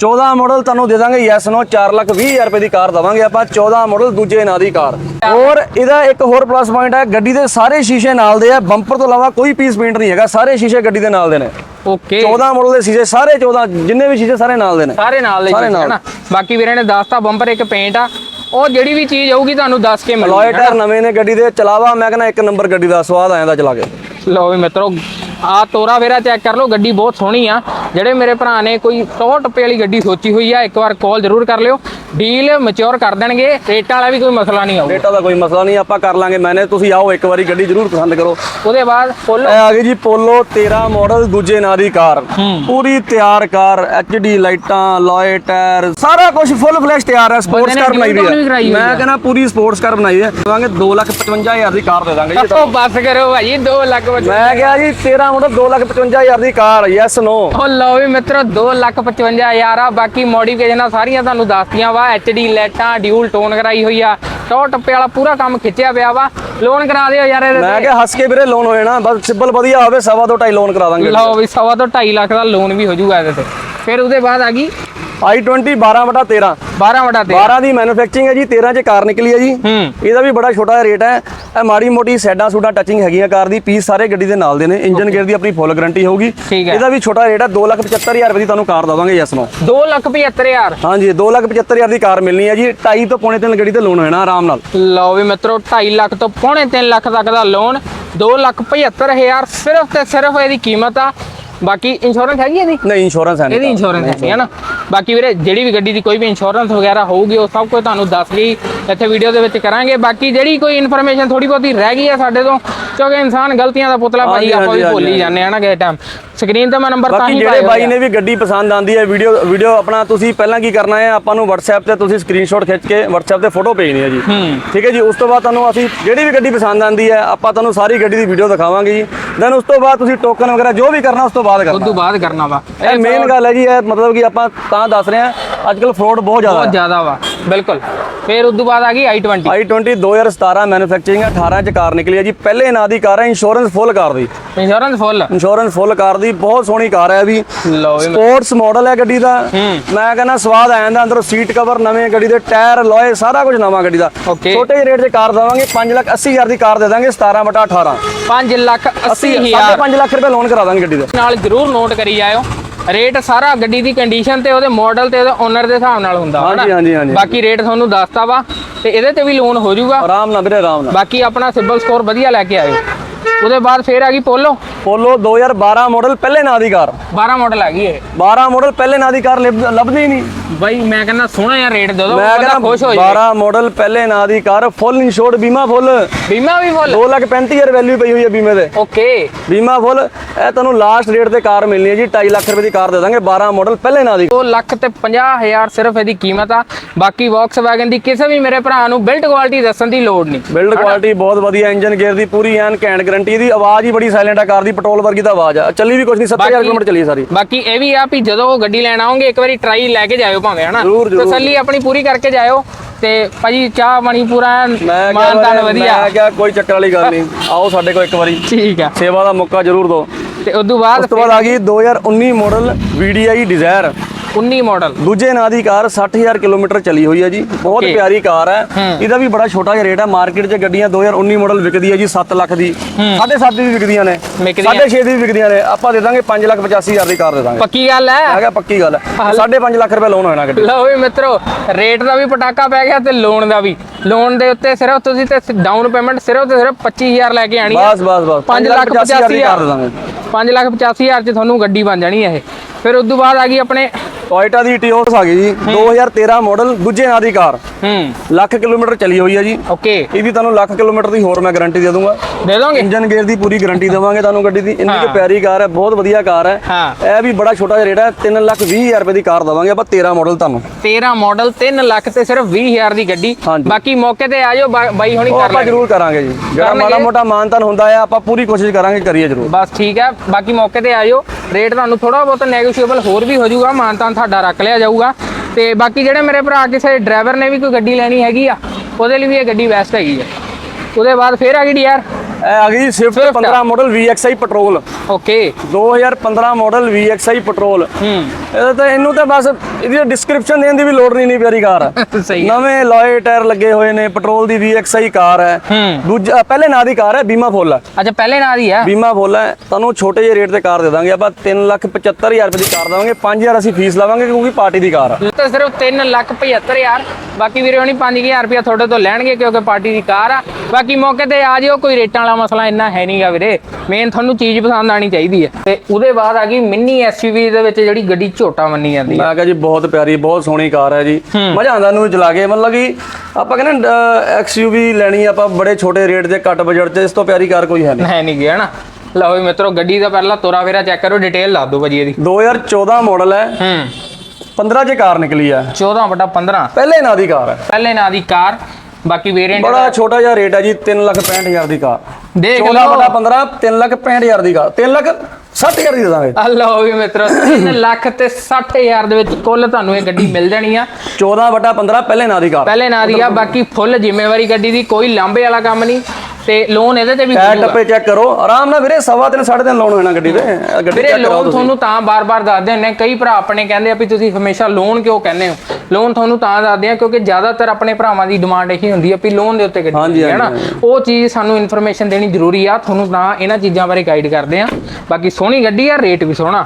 14 ਮਾਡਲ ਤੁਹਾਨੂੰ ਦੇ ਦਾਂਗੇ ਯੈਸ ਨੋ 4 ਲੱਖ 20 ਹਜ਼ਾਰ ਰੁਪਏ ਦੀ ਕਾਰ ਦਵਾਂਗੇ ਆਪਾਂ 14 ਮਾਡਲ ਦੂਜੇ ਨਾਂ ਦੀ ਕਾਰ। ਔਰ ਇਹਦਾ ਇੱਕ ਹੋਰ ਪਲੱਸ ਪੁਆਇੰਟ ਹੈ ਗੱਡੀ ਦੇ ਸਾਰੇ ਸ਼ੀਸ਼ੇ ਨਾਲ ਦੇ ਆ ਬੰਪਰ ਤੋਂ ਇਲਾਵਾ ਕੋਈ ਪੀਸ ਪੇਂਟ ਨਹੀਂ ਹੈਗਾ ਸਾਰੇ ਸ਼ੀਸ਼ੇ ਗੱਡੀ ਦੇ ਨਾਲ ਦੇ ਨੇ। ਓਕੇ 14 ਮਾਡਲ ਦੇ ਸ਼ੀਸ਼ੇ ਸਾਰੇ 14 ਜਿੰਨੇ ਵੀ ਸ਼ੀਸ਼ੇ ਸਾਰੇ ਨਾਲ ਦੇ ਨੇ। ਸਾਰੇ ਨਾਲ ਦੇ ਸਾਰੇ ਨਾਲ। ਬਾਕੀ ਵੀਰੇ ਨੇ ਦੱਸਤਾ ਬੰਪਰ ਇੱਕ ਪੇਂਟ ਆ ਉਹ ਜਿਹੜੀ ਵੀ ਚੀਜ਼ ਆਊਗੀ ਤੁਹਾਨੂੰ ਦੱਸ ਕੇ ਮਿਲੂਗੀ ਲੋਏ ਟਾਇਰ ਨਵੇਂ ਨੇ ਗੱਡੀ ਦੇ ਚਲਾਵਾ ਮੈਂ ਕਹਿੰਦਾ ਇੱਕ ਨੰਬਰ ਗੱਡੀ ਦਾ ਸਵਾਦ ਆ ਜਾਂਦਾ ਚਲਾ ਕੇ। ਲਓ ਵੀ ਮਿੱਤਰੋ ਆ ਤੋਰਾ ਫੇਰਾ ਚੈੱਕ ਕਰ ਲਓ ਗੱਡੀ ਬਹੁਤ ਸੋਹਣੀ ਆ। ਜਿਹੜੇ ਮੇਰੇ ਭਰਾ ਨੇ ਕੋਈ 100 ਟੱਪੇ ਵਾਲੀ ਗੱਡੀ ਸੋਚੀ ਹੋਈ ਆ ਇੱਕ ਵਾਰ ਕਾਲ ਜ਼ਰੂਰ ਕਰ ਲਿਓ। ਡੀਲ ਮੈਚੁਰ ਕਰ ਦੇਣਗੇ ਰੇਟਾਂ ਵਾਲਾ ਵੀ ਕੋਈ ਮਸਲਾ ਨਹੀਂ ਆਊਗਾ। ਰੇਟਾਂ ਦਾ ਕੋਈ ਮਸਲਾ ਨਹੀਂ ਆਪਾਂ ਕਰ ਲਾਂਗੇ ਮੈਨੇ ਤੁਸੀਂ ਆਓ ਇੱਕ ਵਾਰੀ ਗੱਡੀ ਜ਼ਰੂਰ ਪਸੰਦ ਕਰੋ। ਉਹਦੇ ਬਾਅਦ ਇਹ ਆ ਗਈ ਜੀ ਪੋਲੋ 13 ਮਾਡਲ ਦੂਜੇ ਨਾਂ ਦੀ ਕਾਰ। ਪੂਰੀ ਤਿਆਰ ਕਾਰ ਐਚਡੀ ਲਾਈਟਾਂ ਲੋਏ ਟਾਇਰ ਸਾਰਾ ਕੁਝ ਫੁੱਲ ਫਲੈਸ਼ ਤਿਆਰ ਹੈ ਸਪੋਰਟਸ ਕਾਰ ਬਣਾਈ ਹੋਈ ਹੈ। ਮੈਂ। ਕਹਿੰਦਾ ਪੂਰੀ ਸਪੋਰਟਸ ਕਾਰ ਬਣਾਈ ਹੈ। ਦੇਵਾਂਗੇ 255000 ਦੀ ਕਾਰ ਦੇ ਦਾਂਗੇ ਜੀ। ਬੱਸ ਕਰੋ ਭਾਜੀ 2 ਲੱਖ ਮੈਂ ਕਿਹਾ ਜੀ 13 ਮਾਡਲ 255000 ਦੀ ਕਾਰ ਯੈਸ ਨੋ ਉਹ ਲਓ ਵੀ ਮਿੱਤਰੋ 2 ਲੱਖ 55 ਹਜ਼ਾਰ ਆ। ਬਾਕੀ ਮੋਡੀਫਿਕੇਸ਼ਨਾਂ ਸਾਰੀਆਂ ਤੁਹਾਨੂੰ ਦੱਸਤੀਆਂ ਵਾ। ਐਚਡੀ ਲੈਟਾਂ ਡਿਊਲ ਟੋਨ ਕਰਾਈ ਹੋਈ ਆ। ਟੋ ਟੱਪੇ ਵਾਲਾ ਪੂਰਾ ਕੰਮ ਖਿੱਚਿਆ ਪਿਆ ਵਾ। ਲੋਨ ਕਰਾ ਦਿਓ ਯਾਰ ਇਹਦੇ ਮੈਂ ਤੇ। ਕਿਹਾ ਹੱਸ ਕੇ ਵੀਰੇ ਲੋਨ ਹੋਏ ਨਾ ਬਸ ਸਿੰਪਲ ਵਧੀਆ ਹੋਵੇ ਸਵਾ ਦੋ ਢਾਈ ਲੋਨ ਕਰਾ ਦਾਂਗੇ। ਲਓ ਵੀ ਸਵਾ ਤੋਂ 2.5 ਲੱਖ ਦਾ ਲੋਨ ਵੀ ਹੋ ਜਾਊਗਾ ਇਹਦੇ ਤੇ। ਫਿਰ ਉਹਦੇ ਬਾਅਦ ਆ ਗਈ i20 12 ਬਟਾ 13 12 ਵਟਾ ਤੇ 12 ਦੀ ਮੈਨੂਫੈਕਚਰਿੰਗ ਹੈ ਜੀ 13 ਚ ਕਾਰ ਨਿਕਲੀ ਹੈ ਜੀ। ਹੂੰ। ਇਹਦਾ ਵੀ ਬੜਾ ਛੋਟਾ ਜਿਹਾ ਰੇਟ ਹੈ। ਇਹ ਮਾੜੀ ਮੋਟੀ ਸੈਡਾਂ ਸੂਡਾਂ ਟੱਚਿੰਗ ਹੈਗੀਆਂ ਕਾਰ ਦੀ ਪੀਸ ਸਾਰੇ ਗੱਡੀ ਦੇ ਨਾਲ ਦੇ ਨੇ। ਇੰਜਨ ਗੇਅਰ ਦੀ ਆਪਣੀ ਫੁੱਲ ਗਾਰੰਟੀ ਹੋਊਗੀ। ਇਹਦਾ ਵੀ ਛੋਟਾ ਰੇਟ ਹੈ 275000 ਰੁਪਏ ਦੀ ਤੁਹਾਨੂੰ ਕਾਰ ਦਵਾਂਗੇ ਯੈਸ ਨੋ 2 ਲੱਖ 75 ਹਜ਼ਾਰ। ਹਾਂਜੀ 275000 ਦੀ ਕਾਰ ਮਿਲਣੀ ਹੈ ਜੀ। 2.5 ਤੋਂ ਪੌਣੇ 3 ਗੱਡੀ ਤੇ ਲੋਨ ਹੋਣਾ ਆਰਾਮ ਨਾਲ। ਲਓ ਵੀ ਮਿੱਤਰੋ 2.5 ਲੱਖ ਤੋਂ ਪੌਣੇ 3 ਲੱਖ ਤੱਕ ਦਾ ਲੋਨ 2 ਲੱਖ 75 ਹਜ਼ਾਰ ਸਿਰਫ ਤੇ ਸਿਰਫ ਇਹਦੀ ਕੀਮਤ ਆ। ਬਾਕੀ ਇੰਸ਼ੋਰੈਂਸ ਹੈਗੀ ਇਹਦੀ? ਨਹੀਂ ਇੰਸ਼ੋਰੈਂਸ ਹੈ ਨਹੀਂ ਇਹਦੀ ਇੰਸ਼ੋਰੈਂਸ ਹੈ ਨਾ? ਬਾਕੀ ਵੀਰੇ ਜਿਹੜੀ ਵੀ ਗੱਡੀ ਦੀ ਕੋਈ ਵੀ ਇੰਸ਼ੋਰੈਂਸ ਵਗੈਰਾ ਹੋਊਗੀ ਉਹ ਸਭ ਕੁਝ ਤੁਹਾਨੂੰ ਦੱਸ ਲਈ ਇੱਥੇ ਵੀਡੀਓ ਦੇ ਵਿੱਚ ਕਰਾਂਗੇ। ਬਾਕੀ ਜਿਹੜੀ ਕੋਈ ਇਨਫੋਰਮੇਸ਼ਨ ਥੋੜੀ ਬਹੁਤੀ ਰਹਿ ਗਈ ਹੈ ਸਾਡੇ ਤੋਂ ਕਿਉਂਕਿ ਇਨਸਾਨ ਗਲਤੀਆਂ ਦਾ ਪੁਤਲਾ ਭਾਜੀ ਆਪਾਂ ਵੀ ਭੁੱਲ ਹੀ। ਜਾਂਦੇ ਆ ਨਾ ਕਿਸੇ ਟਾਈਮ ਸਕਰੀਨ ਤੇ ਮੈਂ ਨੰਬਰ ਤਾਂ ਹੀ ਜਿਹੜੇ ਪਾਇਆ ਬਾਈ। ਨੇ ਵੀ ਗੱਡੀ ਪਸੰਦ ਆਂਦੀ ਹੈ ਵੀਡੀਓ ਵੀਡੀਓ ਆਪਣਾ ਤੁਸੀਂ ਪਹਿਲਾਂ ਕੀ ਕਰਨਾ ਹੈ ਆਪਾਂ ਨੂੰ WhatsApp ਤੇ ਤੁਸੀਂ ਸਕਰੀਨਸ਼ਾਟ ਖਿੱਚ ਕੇ WhatsApp ਤੇ ਫੋਟੋ ਭੇਜਣੀ ਹੈ ਜੀ। ਠੀਕ ਹੈ ਜੀ ਉਸ ਤੋਂ ਬਾਅਦ ਤੁਹਾਨੂੰ ਅਸੀਂ ਜਿਹੜੀ ਵੀ ਗੱਡੀ ਪਸੰਦ ਆਂਦੀ ਹੈ ਆਪਾਂ ਤੁਹਾਨੂੰ ਸਾਰੀ ਗੱਡੀ ਦੀ ਵੀਡੀਓ ਦਿਖਾਵਾਂਗੇ ਜੀ। ਦੈਨ ਉਸ ਤੋਂ ਬਾਅਦ ਤੁਸੀਂ ਟੋਕਨ ਵਗੈਰਾ ਜੋ ਵੀ ਕਰਨਾ ਉਸ ਤੋਂ ਬਾਅਦ ਉਸ ਕਰਨਾ। ਤੋਂ ਬਾਅਦ ਕਰਨਾ ਵਾ। ਇਹ ਮੇਨ ਗੱਲ ਹੈ ਜੀ ਇਹ ਮਤਲਬ ਕਿ ਆਪਾਂ ਤਾਂ ਦੱਸ ਰਹੇ ਹਾਂ ਅੱਜ ਕੱਲ ਫਰਾਡ ਬਹੁਤ ਜ਼ਿਆਦਾ ਬਹੁਤ ਜ਼ਿਆਦਾ ਵਾ ਬਿਲਕੁਲ। ਫਿਰ ਉਸ ਤੋਂ ਬਾਅਦ ਆ ਗਈ i20 i20 2017 ਮੈਨੂਫੈਕਚਰਿੰਗ ਹੈ 18 ਚ ਕਾਰ ਨਿਕਲੀ ਹੈ ਜੀ। ਪਹਿਲੇ ਨਾਂ ਦੀ ਕਾਰ ਹੈ ਇੰਸ਼ੋਰੈਂਸ ਫੁੱਲ ਕਾਰ ਦੀ। Insurance full insurance full car ਦੀ ਬਹੁਤ ਸੋਹਣੀ ਕਾਰ ਹੈ ਵੀ। ਸਪੋਰਟਸ ਮਾਡਲ ਹੈ ਗੱਡੀ ਦਾ। ਮੈਂ ਕਹਿੰਦਾ ਸਵਾਦ ਆ ਜਾਂਦਾ ਅੰਦਰੋਂ ਸੀਟ ਕਵਰ ਨਵੇਂ ਗੱਡੀ ਦੇ ਟਾਇਰ ਲੋਏ ਸਾਰਾ ਕੁਝ ਨਵਾਂ ਗੱਡੀ ਦਾ. ਛੋਟੇ ਜਿਹੇ ਰੇਟ 'ਚ ਕਾਰ ਦੇਵਾਂਗੇ 5 ਲੱਖ 80 ਹਜ਼ਾਰ ਦੀ ਕਾਰ ਦੇ ਦਾਂਗੇ 17 ਬਟਾ 18 5 ਲੱਖ 80 80 ਹਜ਼ਾਰ। 5 ਲੱਖ ਰੁਪਏ ਲੋਨ ਕਰਾ ਦਾਂਗੇ ਗੱਡੀ ਦਾ। ਨਾਲ ਜਰੂਰ ਨੋਟ ਕਰੀ ਜਾਇਓ। ਰੇਟ ਸਾਰਾ ਗੱਡੀ ਦੀ ਕੰਡੀਸ਼ਨ ਤੇ ਉਹਦੇ ਮਾਡਲ ਤੇ ਉਹਦੇ ਓਨਰ ਦੇ ਹਿਸਾਬ ਨਾਲ ਹੁੰਦਾ ਹਾਂਜੀ। ਹਾਂਜੀ, ਹਾਂਜੀ। ਬਾਕੀ ਰੇਟ ਤੁਹਾਨੂੰ ਦੱਸਤਾ ਵਾ ਤੇ ਇਹਦੇ ਤੇ ਵੀ ਲੋਨ ਹੋ ਜਾਊਗਾ। ਆਰਾਮ ਨਾਲ ਵੀਰੇ ਆਰਾਮ ਨਾਲ। ਬਾਕੀ ਆਪਣਾ ਸਿਬਲ ਸਕੋਰ ਵਧੀਆ ਲੈ ਕੇ ਆਇਓ। ਉਹਦੇ ਬਾਅਦ ਫੇਰ ਆ ਗਈ ਪੋਲੋ? ਪੋਲੋ 2012 ਮਾਡਲ ਪਹਿਲੇ ਨਾਂ ਦੀ ਕਾਰ। 12 ਮਾਡਲ ਆ ਗਈ ਇਹ। 12 ਮਾਡਲ ਪਹਿਲੇ ਨਾਂ ਦੀ ਕਾਰ ਲੱਭ- ਲੱਭਦੀ ਹੀ ਨਹੀਂ। ਬਾਈ ਮੈਂ ਕਹਿੰਦਾ ਸੋਹਣਾ ਜਿਹਾ ਰੇਟ ਦੇ ਦਿਓ ਮੈਂ ਬੰਦਾ ਕਹਿੰਦਾ ਖੁਸ਼ ਹੋ ਜਾਏ 12 ਮਾਡਲ ਪਹਿਲੇ ਨਾਂ ਦੀ ਕਾਰ ਫੁੱਲ ਇੰਸ਼ੋਰਡ ਬੀਮਾ ਫੁੱਲ ਬੀਮਾ ਵੀ ਫੁੱਲ 2 ਲੱਖ 35000 ਵੈਲਿਊ ਪਈ ਹੋਈ ਹੈ ਬੀਮੇ ਦੇ। ਓਕੇ। ਬੀਮਾ ਫੁੱਲ ਇਹ ਤੁਹਾਨੂੰ ਲਾਸਟ ਰੇਟ ਤੇ ਕਾਰ ਮਿਲਣੀ ਹੈ ਜੀ 2.5 ਲੱਖ ਰੁਪਏ ਦੀ ਕਾਰ ਦੇ ਦਾਂਗੇ 12 ਮਾਡਲ ਪਹਿਲੇ ਨਾਂ ਦੀ। 2 ਲੱਖ ਤੇ 50 ਹਜ਼ਾਰ ਸਿਰਫ ਇਹਦੀ ਕੀਮਤ ਆ। ਬਾਕੀ ਵੈਗਨ ਦੀ ਕਿਸੇ ਵੀ ਮੇਰੇ ਭਰਾ ਨੂੰ ਬਿਲਡ ਕੁਆਲਿਟੀ ਦੱਸਣ ਦੀ ਲੋੜ ਨਹੀਂ। ਬਿਲਡ ਕੁਆਲਿਟੀ ਬਹੁਤ ਵਧੀਆ ਇੰਜਨ ਗੇਅਰ ਦੀ ਪੂਰੀ ਐਨ ਘੈਂਟ ਗਾਰੰਟੀ ਇਹਦੀ ਆਵਾਜ਼ ਹੀ ਬੜੀ ਸਾਇਲੈਂਟ ਆ ਕਾਰ ਦੀ ਪੈਟਰੋਲ ਵਰਗੀ ਤਾਂ ਆਵਾਜ਼ ਆ। ਚੱਲੀ ਵੀ ਕੁਝ ਨਹੀਂ 70000 ਕਿਲੋਮੀਟਰ ਚੱਲੀ ਸਾਰੀ। ਬਾਕੀ ਇਹ ਵੀ ਆ ਵੀ ਜਦੋਂ ਉਹ ਗੱਡੀ ਲੈਣ ਆਓਗੇ ਇੱਕ ਵਾਰੀ ਟਰਾਈ ਲੈ ਕੇ ਜਾਇਓ ਭਾਵੇਂ ਹਨਾ? ਜ਼ਰੂਰ, ਜ਼ਰੂਰ। ਤਸੱਲੀ ਆਪਣੀ ਪੂਰੀ ਕਰਕੇ ਜਾਇਓ ਤੇ ਭਾਜੀ ਚਾਹ ਪਾਣੀ ਪੂਰਾ ਐਨ ਮੈਂ ਵਧੀਆ। ਮੈਂ ਕਿਹਾ ਕੋਈ ਚੱਕਰ ਵਾਲੀ ਗੱਲ ਨਹੀਂ। ਆਓ ਸਾਡੇ ਕੋਲ ਇੱਕ ਵਾਰੀ। ਠੀਕ ਆ। ਸੇਵਾ ਦਾ ਮੌਕਾ ਜ਼ਰੂਰ ਦਿਓ। ਤੇ ਉਸ ਤੋਂ ਬਾਅਦ ਉਸ ਤੋਂ ਬਾਅਦ ਆ ਗਈ 2019 ਮਾਡਲ VDI ਡਿਜ਼ਾਇਰ 19 ਮਾਡਲ। ਦੂਜੇ ਨਾਂ ਦੀ ਕਾਰ 60000 ਕਿਲੋਮੀਟਰ ਚੱਲੀ ਹੋਈ ਹੈ ਜੀ। ਬਹੁਤ. ਪਿਆਰੀ ਕਾਰ ਹੈ। ਹੂੰ। ਇਹਦਾ ਵੀ ਬੜਾ ਛੋਟਾ ਜਿਹਾ ਰੇਟ ਹੈ। ਮਾਰਕੀਟ 'ਚ ਗੱਡੀਆਂ 2019 ਮਾਡਲ ਵਿਕਦੀ ਹੈ ਜੀ 7 ਲੱਖ ਦੀ। 7.5 ਦੀ ਵੀ ਵਿਕਦੀਆਂ ਨੇ। ਵਿਕਦੀਆਂ। 6.5 ਦੀ ਵੀ ਵਿਕਦੀਆਂ ਨੇ। ਆਪਾਂ ਦੇ ਦਾਂਗੇ 5 ਲੱਖ 85000 ਦੀ ਕਾਰ ਦੇ ਦਾਂਗੇ। ਪੱਕੀ ਗੱਲ ਹੈ? ਮੈਂ ਕਿਹਾ ਪੱਕੀ ਗੱਲ ਹੈ। 5.5 ਲੱਖ ਰੁਪਏ ਲੋਨ ਹੋਣਾ ਗੱਡੀ ਲਓ ਵੀ ਮਿੱਤਰੋ ਰੇਟ ਦਾ ਵੀ ਪਟਾਕਾ ਪੈ ਗਿਆ ਤੇ ਲੋਨ ਦਾ ਵੀ। ਲੋਨ ਦੇ ਉੱਤੇ ਸਿਰਫ ਤੁਸੀਂ ਤੇ ਡਾਊਨ ਪੇਮੈਂਟ ਸਿਰਫ ਤੇ ਸਿਰਫ 25000 ਲੈ ਕੇ ਆਣੀ ਆ ਬਸ ਬਸ ਬਸ। 5 ਲੱਖ 85000 ਦੀ ਕਾਰ ਦੇ 85000 ਦਾਂਗੇ। 5 ਲੱਖ 85000 ਚ ਤੁਹਾਨੂੰ ਗੱਡੀ ਬਣ ਜਾਣੀ ਹੈ ਇਹ। ਫਿਰ ਉਸ ਤੋਂ ਬਾਅਦ ਆ ਗਈ ਆਪਣੇ ਟੋਇਟਾ ਦੀ ਟਿਓਸ ਆ ਗਈ ਜੀ। 2013 ਮਾਡਲ ਦੂਜੇ ਨਾਂ ਦੀ ਕਾਰ। ਹੂੰ। ਲੱਖ ਕਿਲੋਮੀਟਰ ਚੱਲੀ ਹੋਈ ਹੈ ਜੀ। ਓਕੇ। ਇਹਦੀ ਤੁਹਾਨੂੰ ਲੱਖ ਕਿਲੋਮੀਟਰ ਦੀ ਹੋਰ ਮੈਂ ਗਾਰੰਟੀ ਦੇ ਦੂੰਗਾ। ਦੇ ਦੋਗੇ? ਇੰਜਨ ਗੇਅਰ ਦੀ ਪੂਰੀ ਗਾਰੰਟੀ ਦੇਵਾਂਗੇ ਤੁਹਾਨੂੰ ਗੱਡੀ ਦੀ। ਇੰਨੀ ਕੁ। ਪਿਆਰੀ ਕਾਰ ਹੈ ਬਹੁਤ ਵਧੀਆ ਕਾਰ ਹੈ। ਹਾਂ। ਇਹ ਵੀ ਬੜਾ ਛੋਟਾ ਜਿਹਾ ਰੇਟ ਹੈ 3 ਲੱਖ 20 ਹਜ਼ਾਰ ਰੁਪਏ ਦੀ ਕਾਰ ਦੇਵਾਂਗੇ ਆਪਾਂ 13 ਮਾਡਲ ਤੁਹਾਨੂੰ। 13 ਮਾਡਲ 3 ਲੱਖ ਤੇ ਸਿਰਫ 20000 ਦੀ ਗੱਡੀ। ਬਾਕੀ ਮੌਕੇ ਤੇ ਆ ਜਾਓ ਬਾ- ਬਾਈ ਹੁਣੀ ਕਰ ਆਪਾਂ ਜ਼ਰੂਰ ਕਰਾਂਗੇ ਜੀ। ਜਿਹੜਾ। ਮਾੜਾ ਮੋਟਾ ਮਾਨਤਨ ਹੁੰਦਾ ਹੈ ਆਪਾਂ ਪੂਰੀ ਕੋਸ਼ਿਸ਼ ਕਰਾਂਗੇ ਕਰੀਏ ਜ਼ਰੂਰ। ਬਸ ਠੀਕ ਹੈ ਬਾਕੀ ਮੌਕੇ ਤੇ ਆਇਓ ਰੇਟ ਤੁਹਾਨੂੰ ਥੋੜਾ ਬਹੁਤ ਨੈਗੋਸ਼ੀਏਬਲ ਹੋਰ ਵੀ ਹੋ ਜਾਊਗਾ ਮਾਨਤਾਨ ਤੁਹਾਡਾ ਰੱਖ ਲਿਆ ਜਾਊਗਾ। ਤੇ ਬਾਕੀ ਜਿਹੜੇ ਮੇਰੇ ਭਰਾ ਕਿਸੇ ਡਰਾਈਵਰ ਨੇ ਵੀ ਕੋਈ ਗੱਡੀ ਲੈਣੀ ਹੈਗੀ ਆ, ਉਹਦੇ ਲਈ ਵੀ ਇਹ ਗੱਡੀ ਬੈਸਟ ਹੈਗੀ ਆ। ਉਹਦੇ ਬਾਅਦ ਫੇਰ ਆ ਗਈ ਡੀਆਰ ਇਹ ਆ ਗਈ Swift 15 model VXI petrol okay 2015 model VXI petrol ਹੂੰ। ਇਹ ਤਾਂ ਇਹਨੂੰ ਤਾਂ ਬਸ ਇਹਦੀ ਡਿਸਕ੍ਰਿਪਸ਼ਨ ਦੇਣ ਦੀ ਵੀ ਲੋੜ ਨਹੀਂ ਨਹੀਂ ਪਿਆਰੀ ਕਾਰ। ਹੈ ਸਹੀ ਹੈ ਨਵੇਂ ਲੋਏ ਟਾਇਰ ਲੱਗੇ ਹੋਏ ਨੇ ਪੈਟਰੋਲ ਦੀ VXI ਕਾਰ ਹੈ। ਹੂੰ। ਦੂਜਾ ਪਹਿਲੇ ਨਾਂ ਦੀ ਕਾਰ ਹੈ ਬੀਮਾ ਫੁੱਲ। ਹੈ ਅੱਛਾ ਪਹਿਲੇ ਨਾਲ ਹੀ? ਆ ਬੀਮਾ ਫੁੱਲ ਹੈ। ਤੁਹਾਨੂੰ ਛੋਟੇ ਜਿਹੇ ਰੇਟ ਤੇ ਕਾਰ ਦੇ ਦਾਂਗੇ। ਆਪਾਂ 375000 ਰੁਪਏ ਦੀ ਕਾਰ ਦੇਵਾਂਗੇ। 5000 ਅਸੀਂ ਫੀਸ ਲਾਵਾਂਗੇ ਕਿਉਂਕਿ ਪਾਰਟੀ ਦੀ ਕਾਰ ਆ। ਤਾਂ ਸਿਰਫ 375000 ਬਾਕੀ ਵੀਰੇ ਹੋਣੀ 5000 ਰੁਪਇਆ ਤੁਹਾਡੇ ਤੋਂ ਲੈਣਗੇ ਕਿਉਂਕਿ ਪਾਰਟੀ ਦੀ ਕਾਰ ਆ। ਬਾਕੀ ਮੌਕੇ ਤੇ ਆ ਜਿਓ ਕੋਈ ਰੇਟਾਂ ਵਾਲਾ ਮਸਲਾ ਇੰਨਾ ਹੈ ਨਹੀਂਗਾ ਵੀਰੇ। ਮੇਨ ਤੁਹਾਨੂੰ ਚੀਜ਼ ਪਸੰਦ ਆਣੀ ਚਾਹੀਦੀ ਹੈ। ਤੇ ਉਹਦੇ ਬਾਅਦ ਆ ਗਈ ਮਿੰਨੀ ਐਸਯੂਵੀ ਦੇ ਵਿੱਚ ਜਿਹੜੀ ਗੱਡੀ ਝੋਟਾ ਮੰਨੀ ਜਾਂਦੀ ਹੈ। ਮੈਂ ਕਿਹਾ ਜੀ ਬਹੁਤ ਪਿਆਰੀ ਬਹੁਤ ਸੋਹਣੀ ਕਾਰ ਹੈ ਜੀ। ਮਜ਼ਾ ਆਉਂਦਾ ਨੂੰ ਚਲਾ ਕੇ। ਮਤਲਬ ਕਿ ਆਪਾਂ ਕਹਿੰਦੇ ਐਕਸਯੂਵੀ ਲੈਣੀ ਆਪਾਂ ਬੜੇ ਛੋਟੇ ਰੇਟ ਦੇ ਘੱਟ ਬਜਟ ਤੇ ਇਸ ਤੋਂ ਪਿਆਰੀ ਕਾਰ ਕੋਈ ਹੈ ਨਹੀਂ। ਹੈ ਨਹੀਂ ਗਿਆ ਨਾ ਲਓ ਮਿੱਤਰੋ ਗੱਡੀ ਦਾ ਪਹਿਲਾਂ ਤੋਰਾ ਫੇਰਾ ਚੈੱਕ ਕਰੋ ਡਿਟੇਲ ਲਾ ਦਿਓ ਭਾਜੀ ਇਹਦੀ। 2014 ਮਾਡਲ ਹੈ। ਹੂੰ। 15 ਚ ਕਾਰ ਨਿਕਲੀ ਆ 14 ਬਟਾ 15 ਪਹਿਲੇ ਨਾਂ ਦੀ ਕਾਰ ਹੈ। ਪਹਿਲੇ ਨਾਂ ਦੀ ਕਾਰ। ਬਾਕੀ ਵੇਰੀਐਂਟ ਬੜਾ ਛੋਟਾ ਜਿਹਾ ਰੇਟ ਹੈ ਜੀ 365000 ਦੀ ਕਾਰ। ਦੇਖ 14 ਲਓ। ਬਟਾ 15 365000 ਦੀ ਕਾਰ। 3 ਲੱਖ 60000 ਦੀ ਦੇ ਦਾਂਗੇ। ਆ ਲਓ ਵੀ ਮਿੱਤਰੋ 3 ਲੱਖ ਤੇ 60000 ਦੇ ਵਿੱਚ ਕੁੱਲ ਤੁਹਾਨੂੰ ਇਹ ਗੱਡੀ ਮਿਲ ਜਾਣੀ ਆ। 14 ਬਟਾ 15 ਪਹਿਲੇ ਨਾਂ ਦੀ ਕਾਰ। ਪਹਿਲੇ ਨਾਂ ਦੀ ਆ ਬਾਕੀ ਫੁੱਲ ਜ਼ਿੰਮੇਵਾਰੀ ਗੱਡੀ ਦੀ ਕੋਈ ਲਾਂਬੇ ਵਾਲਾ ਕੰਮ ਨਹੀਂ। ਤੇ ਲੋਨ ਇਹਦੇ ਤੇ ਵੀ ਟਾਇਰ ਟੱਪੇ ਚੈੱਕ ਕਰੋ। ਆਰਾਮ ਨਾਲ ਵੀਰੇ ਸਵਾ ਤਿੰਨ ਸਾਢੇ ਤਿੰਨ ਲੋਨ ਹੋਣਾ ਗੱਡੀ ਤੇ। ਗੱਡੀ ਵੀਰੇ ਲੋਨ ਤੁਹਾਨੂੰ ਤਾਂ ਬਾਰ-ਬਾਰ ਦੱਸਦੇ ਹੁੰਨੇ ਕਈ ਭਰਾ ਆਪਣੇ ਕਹਿੰਦੇ ਆ ਵੀ ਤੁਸੀਂ ਹਮੇਸ਼ਾ ਲੋਨ ਕਿਉਂ ਕਹਿੰਦੇ ਹੋ? ਲੋਨ ਤੁਹਾਨੂੰ ਤਾਂ ਦੱਸਦੇ ਆ ਕਿਉਂਕਿ ਜ਼ਿਆਦਾਤਰ ਆਪਣੇ ਭਰਾਵਾਂ ਦੀ ਡਿਮਾਂਡ ਇਹੀ ਹੁੰਦੀ ਆ ਵੀ ਲੋਨ ਦੇ ਉੱਤੇ ਗੱਡੀ ਹੈ ਨਾ? ਉਹ ਚੀਜ਼ ਸਾਨੂੰ ਇਨਫੋਰਮੇਸ਼ਨ ਦੇਣੀ ਜ਼ਰੂਰੀ ਆ। ਤੁਹਾਨੂੰ ਤਾਂ ਇਹਨਾਂ ਚੀਜ਼ਾਂ ਬਾਰੇ ਗਾਈਡ ਕਰਦੇ ਆ। ਬਾਕੀ ਸੋਹਣੀ ਗੱਡੀ ਆ ਰੇਟ ਵੀ ਸੋਹਣਾ।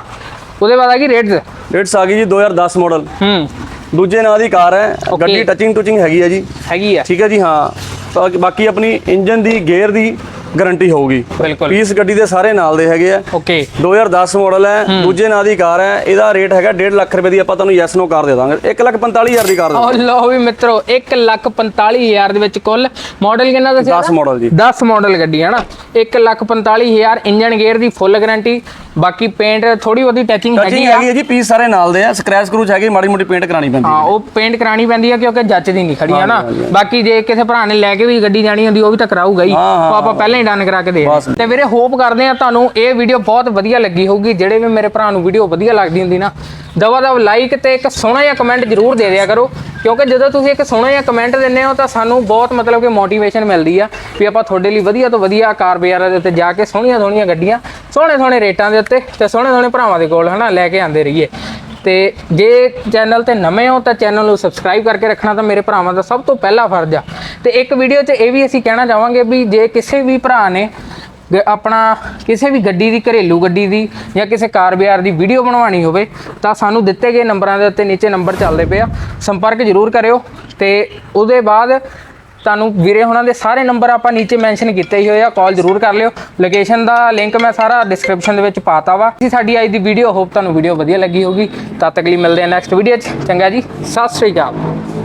ਉਹਦੇ ਬਾਅਦ ਆ ਗਈ ਰੇਟਸ ਰੇਟਸ ਆ ਗਈ ਜੀ 2010 ਮਾਡਲ ਹੂੰ। ਦੂਜੇ ਨਾਂ ਦੀ ਕਾਰ ਹੈ. ਗੱਡੀ ਟੱਚਿੰਗ ਟੁਚਿੰਗ ਹੈਗੀ ਹੈ ਜੀ। ਹੈਗੀ ਆ। ਠੀਕ ਹੈ ਜੀ ਹਾਂ। ਬਾਕੀ ਆਪਣੀ ਇੰਜਨ ਦੀ ਗੇਅਰ ਦੀ ਗਾਰੰਟੀ ਹੋਊਗੀ। ਬਿਲਕੁਲ। ਪੀਸ ਗੱਡੀ ਦੇ ਸਾਰੇ ਨਾਲ ਦੇ ਹੈਗੇ ਆ। ਓਕੇ। 2010 ਮਾਡਲ ਹੈ ਦੂਜੇ ਨਾਂ ਦੀ ਕਾਰ ਹੈ ਇਹਦਾ ਰੇਟ ਹੈਗਾ 1.5 ਲੱਖ ਰੁਪਏ ਦੀ ਆਪਾਂ ਤੁਹਾਨੂੰ ਯੈਸ ਨੋ ਕਾਰ ਦੇ ਦਾਂਗੇ। 145000 ਦੀ ਕਾਰ ਦੇ ਲਓ ਵੀ ਮਿੱਤਰੋ 145000 ਦੇ ਵਿੱਚ ਕੁੱਲ। ਮਾਡਲ ਕਿੰਨਾ ਦੱਸਿਆ 10 ਮਾਡਲ ਜੀ। 10 ਮਾਡਲ ਗੱਡੀ ਹੈ ਨਾ। 145000 ਇੰਜਨ ਗੇਅਰ ਦੀ ਫੁੱਲ ਗਾਰੰਟੀ ਬਾਕੀ ਪੇਂਟ ਥੋੜੀ ਬਹੁਤੀ ਟੱਚਿੰਗ ਹੈਗੀ ਟੱਚਿੰਗ ਆ। ਹੈਗੀ ਹੈ ਜੀ ਪੀਸ ਸਾਰੇ ਨਾਲ ਦੇ ਆ। ਸਕ੍ਰੈਚ ਸਕਰੂਚ ਹੈਗੇ ਮਾੜੀ ਮੋਟੀ ਪੇਂਟ ਕਰਾਣੀ ਪੈਂਦੀ ਹਾਂ ਉਹ ਪੇਂਟ ਕਰਾਣੀ ਪੈਂਦੀ ਆ ਕਿਉਂਕਿ ਜੱਚਦੀ ਨਹੀਂ ਖੜੀ ਹੈ ਨਾ। ਬਾਕੀ ਜੇ ਕਿਸੇ ਭਰਾ ਨੇ ਲੈ ਕੇ ਵੀ ਗੱਡੀ ਜਾਣੀ ਹੁੰਦੀ ਉਹ ਵੀ ਤਾਂ ਕਰਾਊਗਾ ਹੀ। ਉਹ ਆਪਾਂ ਪਹਿਲਾਂ ਹੀ ਡਨ ਕਰਾ ਕੇ ਦੇ ਬਸ। ਤੇ ਵੀਰੇ ਹੋਪ ਕਰਦੇ ਆ ਤੁਹਾਨੂੰ ਇਹ ਵੀਡੀਓ ਬਹੁਤ ਵਧੀਆ ਲੱਗੀ ਹੋਊਗੀ। ਜਿਹੜੇ ਵੀ ਮੇਰੇ ਭਰਾ ਨੂੰ ਵੀਡੀਓ ਵਧੀਆ ਲੱਗਦੀ ਹੁੰਦੀ ਨਾ ਦਵਾ ਦਵ ਲਾਈਕ ਤੇ ਇੱਕ ਸੋਹਣਾ ਜਿਹਾ ਕਮੈਂਟ ਜ਼ਰੂਰ ਦੇ ਦਿਆ ਕਰੋ। ਕਿਉਂਕਿ ਜਦੋਂ ਤੁਸੀਂ ਇੱਕ ਸੋਹਣਾ ਜਿਹਾ ਕਮੈਂਟ ਦਿੰਦੇ ਹੋ ਤਾਂ ਸਾਨੂੰ ਬਹੁਤ ਮਤਲਬ ਕਿ ਮੋਟੀਵੇਸ਼ਨ ਮਿਲਦੀ ਆ ਵੀ ਆਪਾਂ ਤੁਹਾਡੇ ਲਈ ਵਧੀਆ ਤੋਂ ਵਧੀਆ ਕਾਰ ਬਾਜ਼ਾਰਾਂ ਦੇ ਉੱਤੇ ਜਾ ਕੇ ਸੋਹਣੀਆਂ ਸੋਹਣੀਆਂ ਗੱਡੀਆਂ ਸੋਹਣੇ ਸੋਹਣੇ ਰੇਟਾਂ ਦੇ ਉੱਤੇ ਤੇ ਸੋਹਣੇ ਸੋਹਣੇ ਭਰਾਵਾਂ ਦੇ ਕੋਲ ਹਨਾ ਲੈ ਕੇ ਆਂਦੇ ਰਹੀਏ। ਤੇ ਜੇ ਚੈਨਲ ਤੇ ਨਵੇਂ ਹੋ ਤਾਂ ਚੈਨਲ ਨੂੰ ਸਬਸਕ੍ਰਾਈਬ ਕਰਕੇ ਰੱਖਣਾ ਤਾਂ ਮੇਰੇ ਭਰਾਵਾਂ ਦਾ ਸਭ ਤੋਂ ਪਹਿਲਾ ਫਰਜ਼ ਆ। ਤੇ ਇੱਕ ਵੀਡੀਓ 'ਚ ਇਹ ਵੀ ਅਸੀਂ ਕਹਿਣਾ ਚਾਹਾਂਗੇ ਵੀ ਜੇ ਕਿਸੇ ਵੀ ਭਰਾ ਨੇ ਆਪਣਾ ਕਿਸੇ ਵੀ ਗੱਡੀ ਦੀ, ਘਰੇਲੂ ਗੱਡੀ ਦੀ ਜਾਂ ਕਿਸੇ ਕਾਰ ਬਾਜ਼ਾਰ ਦੀ ਵੀਡੀਓ ਬਣਵਾਉਣੀ ਹੋਵੇ, ਤਾਂ ਸਾਨੂੰ ਦਿੱਤੇ ਗਏ ਨੰਬਰਾਂ ਦੇ ਉੱਤੇ ਨੀਚੇ ਨੰਬਰ ਚੱਲਦੇ ਪਏ ਆ। ਸੰਪਰਕ ਜ਼ਰੂਰ ਕਰਿਓ ਤੇ ਉਹਦੇ ਬਾਅਦ ਤੁਹਾਨੂੰ ਵੀਰੇ ਉਹਨਾਂ ਦੇ ਸਾਰੇ ਨੰਬਰ ਆਪਾਂ ਨੀਚੇ ਮੈਂਸ਼ਨ ਕੀਤੇ ਹੀ ਹੋਏ ਆ ਕਾਲ ਜ਼ਰੂਰ ਕਰ ਲਿਓ। ਲੋਕੇਸ਼ਨ ਦਾ ਲਿੰਕ ਮੈਂ ਸਾਰਾ ਡਿਸਕ੍ਰਿਪਸ਼ਨ ਦੇ ਵਿੱਚ ਪਾਤਾ ਵਾ। ਜੀ ਸਾਡੀ ਅੱਜ ਦੀ ਵੀਡੀਓ ਹੋਪ ਤੁਹਾਨੂੰ ਵੀਡੀਓ ਵਧੀਆ ਲੱਗੀ ਹੋਗੀ ਤਦ ਤੱਕ ਲਈ ਮਿਲਦੇ ਆ ਨੈਕਸਟ ਵੀਡੀਓ 'ਚ। ਚੰਗਾ ਜੀ, ਸਤਿ ਸ੍ਰੀ ਅਕਾਲ।